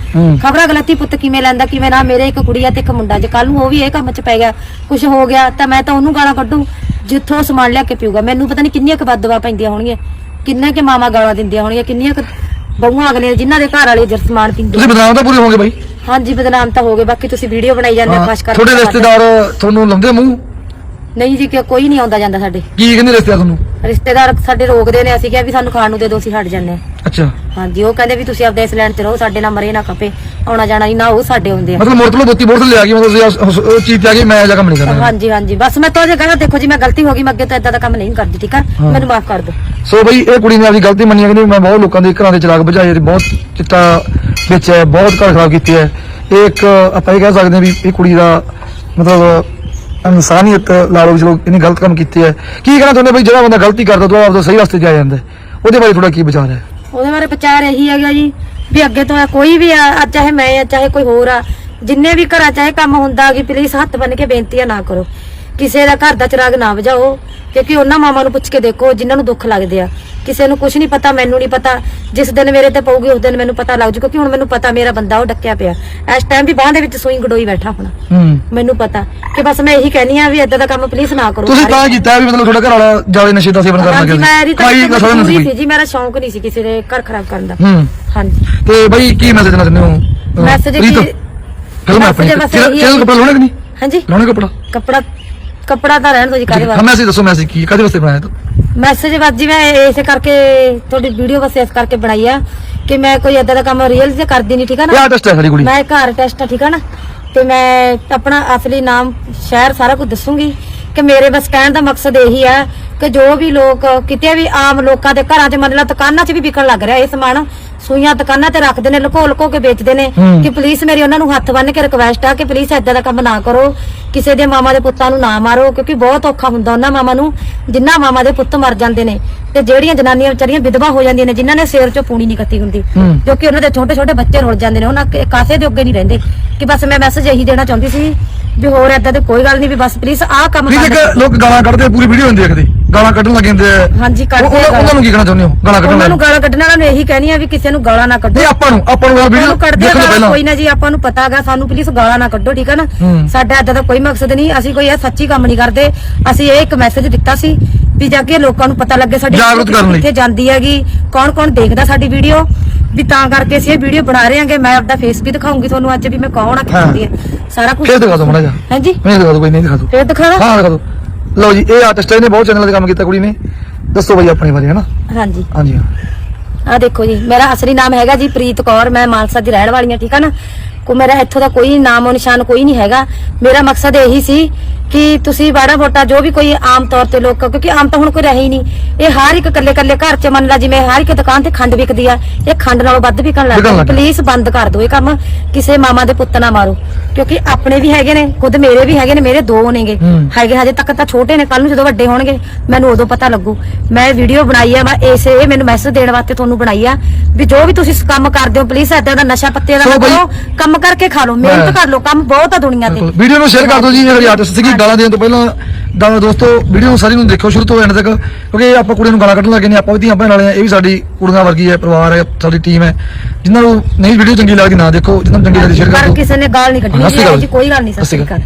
ਖਬਰਾਂ ਗਲਤੀ ਪੁੱਤ ਕਿਵੇਂ ਲੈਂਦਾ ਕਿਵੇਂ ਨਾ ਮੇਰੇ ਇੱਕ ਕੁੜੀ ਆ ਤੇ ਇੱਕ ਮੁੰਡਾ ਜੇ ਕੱਲ ਨੂੰ ਉਹ ਵੀ ਇਹ ਕੰਮ 'ਚ ਪੈ ਗਿਆ ਕੁਝ ਹੋ ਗਿਆ ਤਾਂ ਮੈਂ ਤਾਂ ਉਹਨੂੰ ਗਾਲਾਂ ਕੱਢੂ ਜਿੱਥੋਂ ਸਮਾਨ ਲਿਆ ਕੇ ਪੀਊਗਾ ਮੈਨੂੰ ਪਤਾ ਨਹੀਂ ਕਿੰਨੀਆਂ ਕੁ ਬਦਦੁਆ ਪੈਂਦੀਆਂ ਹੋਣਗੀਆਂ ਕਿੰਨੇ ਕਿ ਮਾਮਾ ਗਾਲਾਂ ਦਿੰਦੀਆਂ ਹੋਣਗੀਆਂ ਕਿੰਨੀਆਂ ਕੁ ਬਹੂਆਂ ਅਗਲੇ ਜਿਨ੍ਹਾਂ ਦੇ ਘਰ ਵਾਲੇ ਜਰ ਸਮਾਨ ਪੀਂਦੇ ਤੁਸੀਂ ਬਦਨਾਮ ਤਾਂ ਪੂਰੇ ਹੋਗੇ ਬਾਈ ਹਾਂਜੀ ਬਦਨਾਮ ਤਾਂ ਹੋ ਗਏ ਬਾਕੀ ਤੁਸੀਂ ਵੀਡੀਓ ਬਣਾਈ ਜਾਂਦੇ ਹਾਂ, ਖਾਸ ਕਰ ਤੁਹਾਡੇ ਰਿਸ਼ਤੇਦਾਰ ਤੁਹਾਨੂੰ ਲਾਉਂਦੇ ਆ ਮੂੰਹ? ਨਹੀਂ ਜੀ ਕਿ ਕੋਈ ਨਹੀਂ ਆਉਂਦਾ ਜਾਂਦਾ ਸਾਡੇ। ਕੀ ਕਹਿੰਦੇ ਰਿਸ਼ਤੇਦਾਰ ਤੁਹਾਨੂੰ? ਰਿਸ਼ਤੇਦਾਰ ਸਾਡੇ ਰੋਕਦੇ ਨੇ ਅਸੀਂ ਕਿਹਾ ਵੀ ਸਾਨੂੰ ਖਾਣ ਨੂੰ ਦੇ ਦਿਓ ਅਸੀਂ ਹਟ ਜਾਂਦੇ ਹਾਂ। ਅੱਛਾ। ਹਾਂਜੀ ਉਹ ਕਹਿੰਦੇ ਵੀ ਤੁਸੀਂ ਆਪਦੇ ਇਸ ਲੈਣ ਤੇ ਰਹੋ ਸਾਡੇ ਨਾਲ ਮਰੇ ਨਾ ਖਪੇ ਆਉਣਾ ਜਾਣਾ ਹੀ ਨਾ ਉਹ ਸਾਡੇ ਹੁੰਦੇ ਆ। ਮਤਲਬ ਮੋੜ ਤੋਂ ਬੋਤੀ ਬੋਤਲ ਲਿਆ ਗਈ ਮਤਲਬ ਤੁਸੀਂ ਉਸ- ਉਸ- ਉਹ ਚੀਜ਼ ਤੇ ਆ ਗਈ ਮੈਂ ਇਹ ਜਿਹਾ ਕੰਮ ਨਹੀਂ ਕਰਨਾ ਹਾਂਜੀ ਹਾਂਜੀ ਬਸ ਮੈਂ ਤਾਂ ਜੇ ਕਹਿੰਦਾ ਦੇਖੋ ਜੀ ਮੈਂ ਗਲਤੀ ਹੋ ਗਈ ਮੈਂ ਅੱਗੇ ਤੋਂ ਇਦਾਂ ਦਾ ਕੰਮ ਨਹੀਂ ਕਰਦੀ ਠੀਕ ਆ? ਹਾਂ। ਮੈਨੂੰ ਮਾਫ ਕਰ ਦਿਓ। ਸੋ ਬਈ ਇਹ ਕੁੜੀ ਨੇ ਆਪਣੀ ਗਲਤੀ ਮੰਨੀ ਕਹਿੰਦੀ ਮੈਂ ਬਹੁਤ ਲੋਕਾਂ ਦੇ ਘਰਾਂ ਦੇ ਚਿਰਾਗ ਬੁਝਾਏ ਤੇ ਬਹੁਤ ਚਿੱਟਾ ਵੇਚਿਆ ਹੈ, ਬਹੁਤ ਘਰ ਖਰਾਬ ਕੀਤੇ ਹੈ। ਇਹ ਇੱਕ ਆਪਾਂ ਇਹ ਕਹਿ ਸਕਦੇ ਹਾਂ ਵੀ ਇਹ ਕੁੜੀ ਦਾ ਮਤਲਬ ਇਨਸਾਨੀਅਤ ਲਾ ਲਓ ਵੀ ਚਲੋ ਇਹਨੇ ਗਲਤ ਕੰਮ ਕੀਤੇ ਹੈ। ਕੀ ਕਹਿਣਾ ਚਾਹੁੰਦੇ ਬਈ ਜਿਹੜਾ ਬੰਦਾ ਗਲਤੀ ਕਰਦਾ ਉਹ ਆਪਦਾ ਸਹੀ ਰਸਤੇ 'ਚ ਆ ਜਾਂਦਾ ਹੈ। ਉਹਦੇ ਬਾਰੇ ਥੋੜਾ ਕੀ ਵਿਚਾਰ ਹੈ? ਉਹਦੇ ਬਾਰੇ ਵਿਚਾਰ ਇਹੀ ਹੈਗਾ ਜੀ ਵੀ ਅੱਗੇ ਤੋਂ ਕੋਈ ਵੀ ਆ ਅੱਜ ਚਾਹੇ ਮੈਂ ਆ ਚਾਹੇ ਕੋਈ ਹੋਰ ਆ ਜਿੰਨੇ ਵੀ ਘਰਾਂ ਚਾਹੇ ਕੰਮ ਹੁੰਦਾ ਕਿ ਪਲੀਜ਼ ਹੱਥ ਬੰਨ ਕੇ ਬੇਨਤੀ ਆ ਨਾ ਕਰੋ। ਕਿਸੇ ਦਾ ਘਰ ਦਾ ਚਿਰਾਗ ਨਾ ਵਜਾਓ ਕਿਉਂਕਿ ਉਹਨਾਂ ਮਾਵਾਂ ਨੂੰ ਪੁੱਛ ਕੇ ਦੇਖੋ ਜਿਨ੍ਹਾਂ ਨੂੰ ਦੁੱਖ ਲੱਗਦੇ ਆ। ਕਿਸੇ ਨੂੰ ਕੁਝ ਨਹੀਂ ਪਤਾ ਮੈਨੂੰ ਨਹੀਂ ਪਤਾ ਜਿਸ ਦਿਨ ਮੇਰੇ ਤੇ ਪਊਗੀ ਉਸ ਦਿਨ ਮੈਨੂੰ ਪਤਾ ਲੱਗ ਜੂ ਕਿਉਂਕਿ ਹੁਣ ਮੈਨੂੰ ਪਤਾ ਮੇਰਾ ਬੰਦਾ ਉਹ ਡੱਕਿਆ ਪਿਆ। ਇਸ ਟਾਈਮ ਵੀ ਬਾਹ ਦੇ ਵਿੱਚ ਸੂਈ ਗਡੋਈ ਬੈਠਾ ਹੋਣਾ। ਮੈਨੂੰ ਪਤਾ ਕਿ ਬਸ ਮੈਂ ਇਹੀ ਕਹਿਨੀ ਆ ਵੀ ਇਦਾਂ ਦਾ ਕੰਮ ਪਲੀਜ਼ ਨਾ ਕਰੋ। ਤੁਸੀਂ। ਤਾਂ ਕੀਤਾ ਵੀ ਮਤਲਬ ਤੁਹਾਡਾ ਘਰ ਵਾਲਾ ਜ਼ਿਆਦਾ ਨਸ਼ੇ ਦਾ ਸੇਵਨ ਕਰਨ ਲੱਗਿਆ ਤਾਂ ਕਮਾਈ ਦਾ ਸਾਧਨ ਨਹੀਂ ਸੀ। ਸੀ ਜੀ ਮੇਰਾ ਸ਼ੌਂਕ ਨਹੀਂ ਸੀ ਕਿਸੇ ਦੇ ਘਰ ਖਰਾਬ ਕਰਨ ਦਾ। ਹਾਂਜੀ। ਤੇ ਬਾਈ ਕੀ ਮੈਸੇਜ ਦੇਣਾ ਚਾਹੁੰਦੇ ਹੋ? ਪ੍ਰੀਤ, ਕੀ- ਫਿਲਮ ਆਪਣੀ ਚੈਨਲ ਕੱਪੜਾ ਲਾਉਣਾ ਕਿ ਨਹੀਂ? ਹਾਂਜੀ। ਲਾਉਣਾ ਕੱਪੜਾ? ਕੱਪੜਾ ਕੱਪੜਾ ਤਾਂ ਰਹਿਣ ਦੋ ਜੀ ਕਾਹਦੇ ਹਾਂ ਵਾਸਤੇ? ਮੈਸੇਜ ਦੱਸੋ ਮੈਸੇਜ ਕੀ ਕਾਹਦੇ ਵਾਸਤੇ ਬਣਾਇਆ ਤੂੰ? ਮੈਸੇਜ ਬਸ ਜੀ ਮੈਂ ਇਸੇ ਕਰਕੇ ਤੁਹਾਡੀ ਵੀਡੀਓ ਬਸ ਇਸ ਕਰਕੇ ਬਣਾਈ ਆ ਕਿ ਮੈਂ ਕੋਈ ਏਦਾਂ ਦਾ ਕੰਮ ਰੀਅਲ ਤੇ ਕਰਦੀ ਨਹੀਂ ਠੀਕ ਆ ਇਹ ਨਾ ਆਰਟਿਸਟ ਹੈ ਸਾਡੀ ਕੁੜੀ? ਮੈਂ ਘਰ ਟੈਸਟ ਆ ਠੀਕ ਆ ਨਾ? ਤੇ ਮੈਂ ਆਪਣਾ ਅਸਲੀ ਨਾਮ ਸ਼ਹਿਰ ਸਾਰਾ ਕੁਝ ਦੱਸੂਗੀ। ਕਿ ਮੇਰੇ ਬਸ ਕਹਿਣ ਦਾ ਮਕਸਦ ਇਹੀ ਆ ਕਿ ਜੋ ਵੀ ਲੋਕ ਕਿਤੇ ਵੀ ਆਮ ਲੋਕਾਂ ਦੇ ਘਰਾਂ 'ਚ ਮੰਨ ਲਾ ਦੁਕਾਨਾਂ 'ਚ ਵੀ ਵਿਕਣ ਲੱਗ ਰਿਹਾ ਇਹ ਸਮਾਨ ਸੂਈਆਂ ਦੁਕਾਨਾਂ ਤੇ ਰੱਖਦੇ ਨੇ ਲੁਕੋ ਲੁਕੋ ਕੇ ਵੇਚਦੇ ਨੇ ਹੂੰ। ਕਿ ਪੁਲਿਸ ਮੇਰੀ ਉਹਨਾਂ ਨੂੰ ਹੱਥ ਬੰਨ੍ਹ ਕੇ ਰਿਕਵੈਸਟ ਆ ਕਿ ਪੁਲਿਸ ਏਦਾਂ ਦਾ ਕੰਮ ਨਾ ਕਰੋ ਕਿਸੇ ਦੇ ਮਾਮਾ ਦੇ ਪੁੱਤਾਂ ਨੂੰ ਨਾ ਮਾਰੋ ਕਿਉਂਕਿ ਬਹੁਤ ਔਖਾ ਹੁੰਦਾ ਉਹਨਾਂ ਮਾਮਾ ਨੂੰ ਜਿਨ੍ਹਾਂ ਮਾਮਾ ਦੇ ਪੁੱਤ ਮਰ ਜਾਂਦੇ ਨੇ ਤੇ ਜਿਹੜੀਆਂ ਜਨਾਨੀਆਂ ਵਿਚਾਰੀਆਂ ਵਿਧਵਾ ਹੋ ਜਾਂਦੀਆਂ ਨੇ ਜਿਨ੍ਹਾਂ ਨੇ ਸਿਰ 'ਚੋਂ ਪੂਣੀ ਨਹੀਂ ਕੱਤੀ ਹੁੰਦੀ ਹੂੰ। ਕਿਉਂਕਿ ਉਹਨਾਂ ਦੇ ਛੋਟੇ ਛੋਟੇ ਬੱਚੇ ਰੁਲ ਜਾਂਦੇ ਨੇ ਉਹਨਾਂ ਕ- ਕਾਸੇ ਦੇ ਅੱਗੇ ਨਹੀਂ ਰਹਿੰਦੇ ਕਿ ਬਸ ਮੈਂ ਮੈਸੇਜ ਇਹੀ ਦੇਣਾ ਚਾਹੁੰਦੀ ਸੀ ਵੀ ਹੋਰ ਏਦਾਂ ਦੇ ਕੋਈ ਗੱਲ ਨਹੀਂ ਵੀ ਬਸ ਪਲੀਜ਼ ਆਹ ਕੰਮ ਨਹੀਂ ਬੰਦ ਇੱਕ ਲੋਕ ਗਾਲਾਂ ਕੱਢਦੇ ਆ, ਪੂਰੀ ਵੀਡੀਓ ਨਹੀਂ ਦੇਖਦੇ। ਗਾਲਾਂ ਕੱਢਣ ਲੱਗ ਜਾਂਦੇ ਆ। ਹਾਂਜੀ, ਕੱਢਦੇ ਉਹ- ਉਹਨਾਂ- ਆ ਉਹਨਾਂ ਨੂੰ ਕੀ ਕਹਿਣਾ ਚਾਹੁੰਦੇ ਹੋ? ਗਾਲਾਂ ਕੱਢਣ ਉਹਨਾਂ ਨੂੰ ਗਾਲਾਂ ਕੱਢਣ ਵਾਲਾ ਨੂੰ ਇਹੀ ਕਹਿਣੀ ਆ ਵੀ ਕਿਸੇ ਨੂੰ ਗਾਲਾਂ ਨਾ ਕੱਢੋ। ਨਹੀਂ ਆਪਾਂ ਨੂੰ ਆਪਾਂ ਨੂੰ ਵੀਡੀਓ ਕੱਢਦੇ ਦੇਖਣ ਤੋਂ ਗਾਲਾਂ ਪਹਿਲਾਂ। ਕੋਈ ਨਾ ਜੀ ਆਪਾਂ ਨੂੰ ਪਤਾ ਹੈਗਾ ਸਾਨੂੰ ਪਲੀਜ਼ ਗਾਲਾਂ ਨਾ ਕੱਢੋ ਠੀਕ ਹੈ ਨਾ? ਹੂੰ। ਸਾਡਾ ਏਦਾਂ ਦਾ ਕੋਈ ਮਕਸਦ ਨਹੀਂ। ਅਸੀਂ ਕੋਈ ਇਹ ਸੱਚੀ ਕੰਮ ਨਹੀਂ ਕਰਦੇ। ਅਸੀਂ ਇਹ ਇੱਕ ਮੈਸੇਜ ਦਿੱਤਾ ਸੀ ਵੀ ਜਾ ਕੇ ਲੋਕਾਂ ਨੂੰ ਪਤਾ ਲੱਗੇ ਸਾਡੀ ਜਾਗਰੂਕ video ਕਰਨ ਲਈ। ਕਿੱਥੇ ਜਾਂਦੀ ਹੈਗੀ ਕੌਣ ਕੌਣ ਦੇਖਦਾ ਸਾਡੀ ਵੀਡੀਓ ਵੀ ਤਾਂ ਕਰਕੇ ਅਸੀਂ ਇਹ ਵੀਡੀਓ ਬਣਾ ਰਹੇ ਹਾਂਗੇ ਮੈਂ ਆਪਦਾ ਫੇਸ ਵੀ ਦਿਖਾਉਂਗੀ ਤੁਹਾਨੂੰ ਅੱਜ ਵੀ ਮੈਂ ਕੌਣ ਆ। ਕਿੱਥੇ ਹੈ। ਸਾਰਾ ਕੁਝ ਫੇਰ ਦਿਖਾ ਦਿਓ ਮਾੜਾ ਜਿਹਾ। ਹਾਂਜੀ। ਮੈਂ ਦਿਖਾ ਦਿਓ ਕੋਈ ਨਹੀਂ ਦਿਖਾ ਦਿਓ। ਫੇਰ ਦਿਖਾਣਾ ਹਾਂ ਦਿਖਾ ਦਿਓ। ਲਓ ਜੀ ਇਹ ਆਰਟਿਸਟ ਇਹਨੇ ਬਹੁਤ ਤੇ ਕੰਮ ਕੀਤਾ ਕੁੜੀ ਨੇ। ਦੱਸੋ ਬਾਈ ਆਪਣੇ ਬਾਰੇ ਹਨਾ? ਹਾਂਜੀ। ਹਾਂਜੀ ਆ ਦੇਖੋ ਜੀ ਮੇਰਾ ਅਸਲੀ ਨਾਮ ਹੈਗਾ ਜੀ ਪ੍ਰੀਤ ਕੌਰ ਮੈਂ ਮਾਨਸਾ ਦੀ ਰਹਿਣ ਵਾਲੀ ਹਾਂ ਠੀਕ ਹੈ ਨਾ? ਕੋ ਮੇਰਾ ਇੱਥੋਂ ਦਾ ਕੋਈ ਨਾਮੋ ਨਿਸ਼ਾਨ ਕੋਈ ਨਹੀਂ ਹੈਗਾ। ਮੇਰਾ ਮਕਸਦ ਇਹੀ ਸੀ ਕਿ ਤੁਸੀਂ ਬਾੜਾ ਵੋਟਾ ਜੋ ਵੀ ਕੋਈ ਆਮ ਤੌਰ ਤੇ ਲੋਕ ਕਿਉਂਕਿ ਆਮ ਤਾਂ ਹੁਣ ਕੋਈ ਰਹੀ ਨਹੀਂ। ਇਹ ਹਰ ਇੱਕ ਕੱਲੇ ਕੱਲੇ ਘਰ ਚ ਮੰਨ ਲਾ ਜਿਵੇਂ ਹਰ ਇੱਕ ਦੁਕਾਨ ਤੇ ਖੰਡ ਵਿਕਦੀ ਆ ਇਹ ਖੰਡ ਨਾਲੋਂ ਵੱਧ ਵਿਕਣ ਲੱਗ ਗਈ। ਪਲੀਜ਼ ਬੰਦ ਕਰ ਦਿਓ ਇਹ ਕੰਮ। ਕਿਸੇ ਮਾਮਾ ਦੇ ਪੁੱਤ ਨਾ ਮਾਰੋ। ਕਿਉਂਕਿ ਆਪਣੇ ਵੀ ਹੈਗੇ ਨੇ ਖੁਦ ਮੇਰੇ ਵੀ ਹੈਗੇ ਨੇ ਮੇਰੇ ਦੋ ਨੇਗੇ। ਹੈਗੇ ਹਜੇ ਤੱਕ ਤਾਂ ਛੋਟੇ ਨੇ ਕੱਲ ਨੂੰ ਜਦੋਂ ਵੱਡੇ ਹੋਣਗੇ ਮੈਨੂੰ ਉਦੋਂ ਪਤਾ ਲੱਗੂ। ਮੈਂ ਵੀਡੀਓ ਬਣਾਈ ਆ ਮੈਂ ਇਸੇ ਇਹ ਮੈਨੂੰ ਮੈਸੇਜ ਦੇਣ ਵਾਸਤੇ ਤੁਹਾਨੂੰ ਬਣਾਈ ਆ ਵੀ ਜੋ ਵੀ ਤੁਸੀਂ ਕੰਮ ਕਰਦੇ ਹੋ ਪਲੀਜ਼ ਏਦਾਂ ਦਾ ਨਸ਼ਾ ਪੱਤੇ ਦਾ ਨਾ ਕਰੋ ਕੰਮ ਕਰਕੇ ਖਾ ਲਓ। ਮਿਹਨਤ। ਕਰ ਲਓ ਕੰਮ ਬਹੁਤ ਆ ਦੁਨੀਆ ਤੇ। ਵੀਡੀਓ ਨੂੰ ਸ਼ੇਅਰ ਕਰ ਦਿਓ ਜੀ ਜਿਹੜੀ ਆਰਟਿਸਟ ਸੀਗੀ। ਗਾਲਾਂ ਦੇਣ ਤੋਂ ਪਹਿਲਾਂ ਗਾਲਾਂ ਦੋਸਤੋ ਵੀਡੀਓ ਨੂੰ ਸਾਰੀ ਨੂੰ ਦੇਖੋ ਸ਼ੁਰੂ ਤੋਂ ਐਂਡ ਤੱਕ ਕਿਉਂਕਿ ਇਹ ਆਪਾਂ ਕੁੜੀਆਂ ਨੂੰ ਗਾਲਾਂ ਕੱਢਣ ਲੱਗੇ ਨੇ ਆਪਾਂ ਵੀ ਧੀਆਂ ਭੈਣਾਂ ਵਾਲੇ ਆ ਇਹ ਵੀ ਸਾਡੀ ਕੁੜੀਆਂ ਵਰਗੀ ਹੈ ਪਰਿਵਾਰ ਹੈ ਸਾਡੀ ਟੀਮ ਹੈ। ਜਿਨ੍ਹਾਂ ਨੂੰ ਨਹੀਂ ਵੀਡੀਓ ਚੰਗੀ ਲੱਗਦੀ ਨਾ ਦੇਖੋ ਜਿਨ੍ਹਾਂ ਨੂੰ ਚੰਗੀ ਲੱਗਦੀ ਸ਼ੇਅਰ ਕਰ ਪਰ ਕਿਸੇ ਨੇ ਗਾਲ ਨਹੀਂ ਜੀ। ਕੋਈ ਗੱਲ ਨਹੀਂ ਸ਼੍ਰੀ ਸ਼੍ਰੀ ਅਕਾਲ।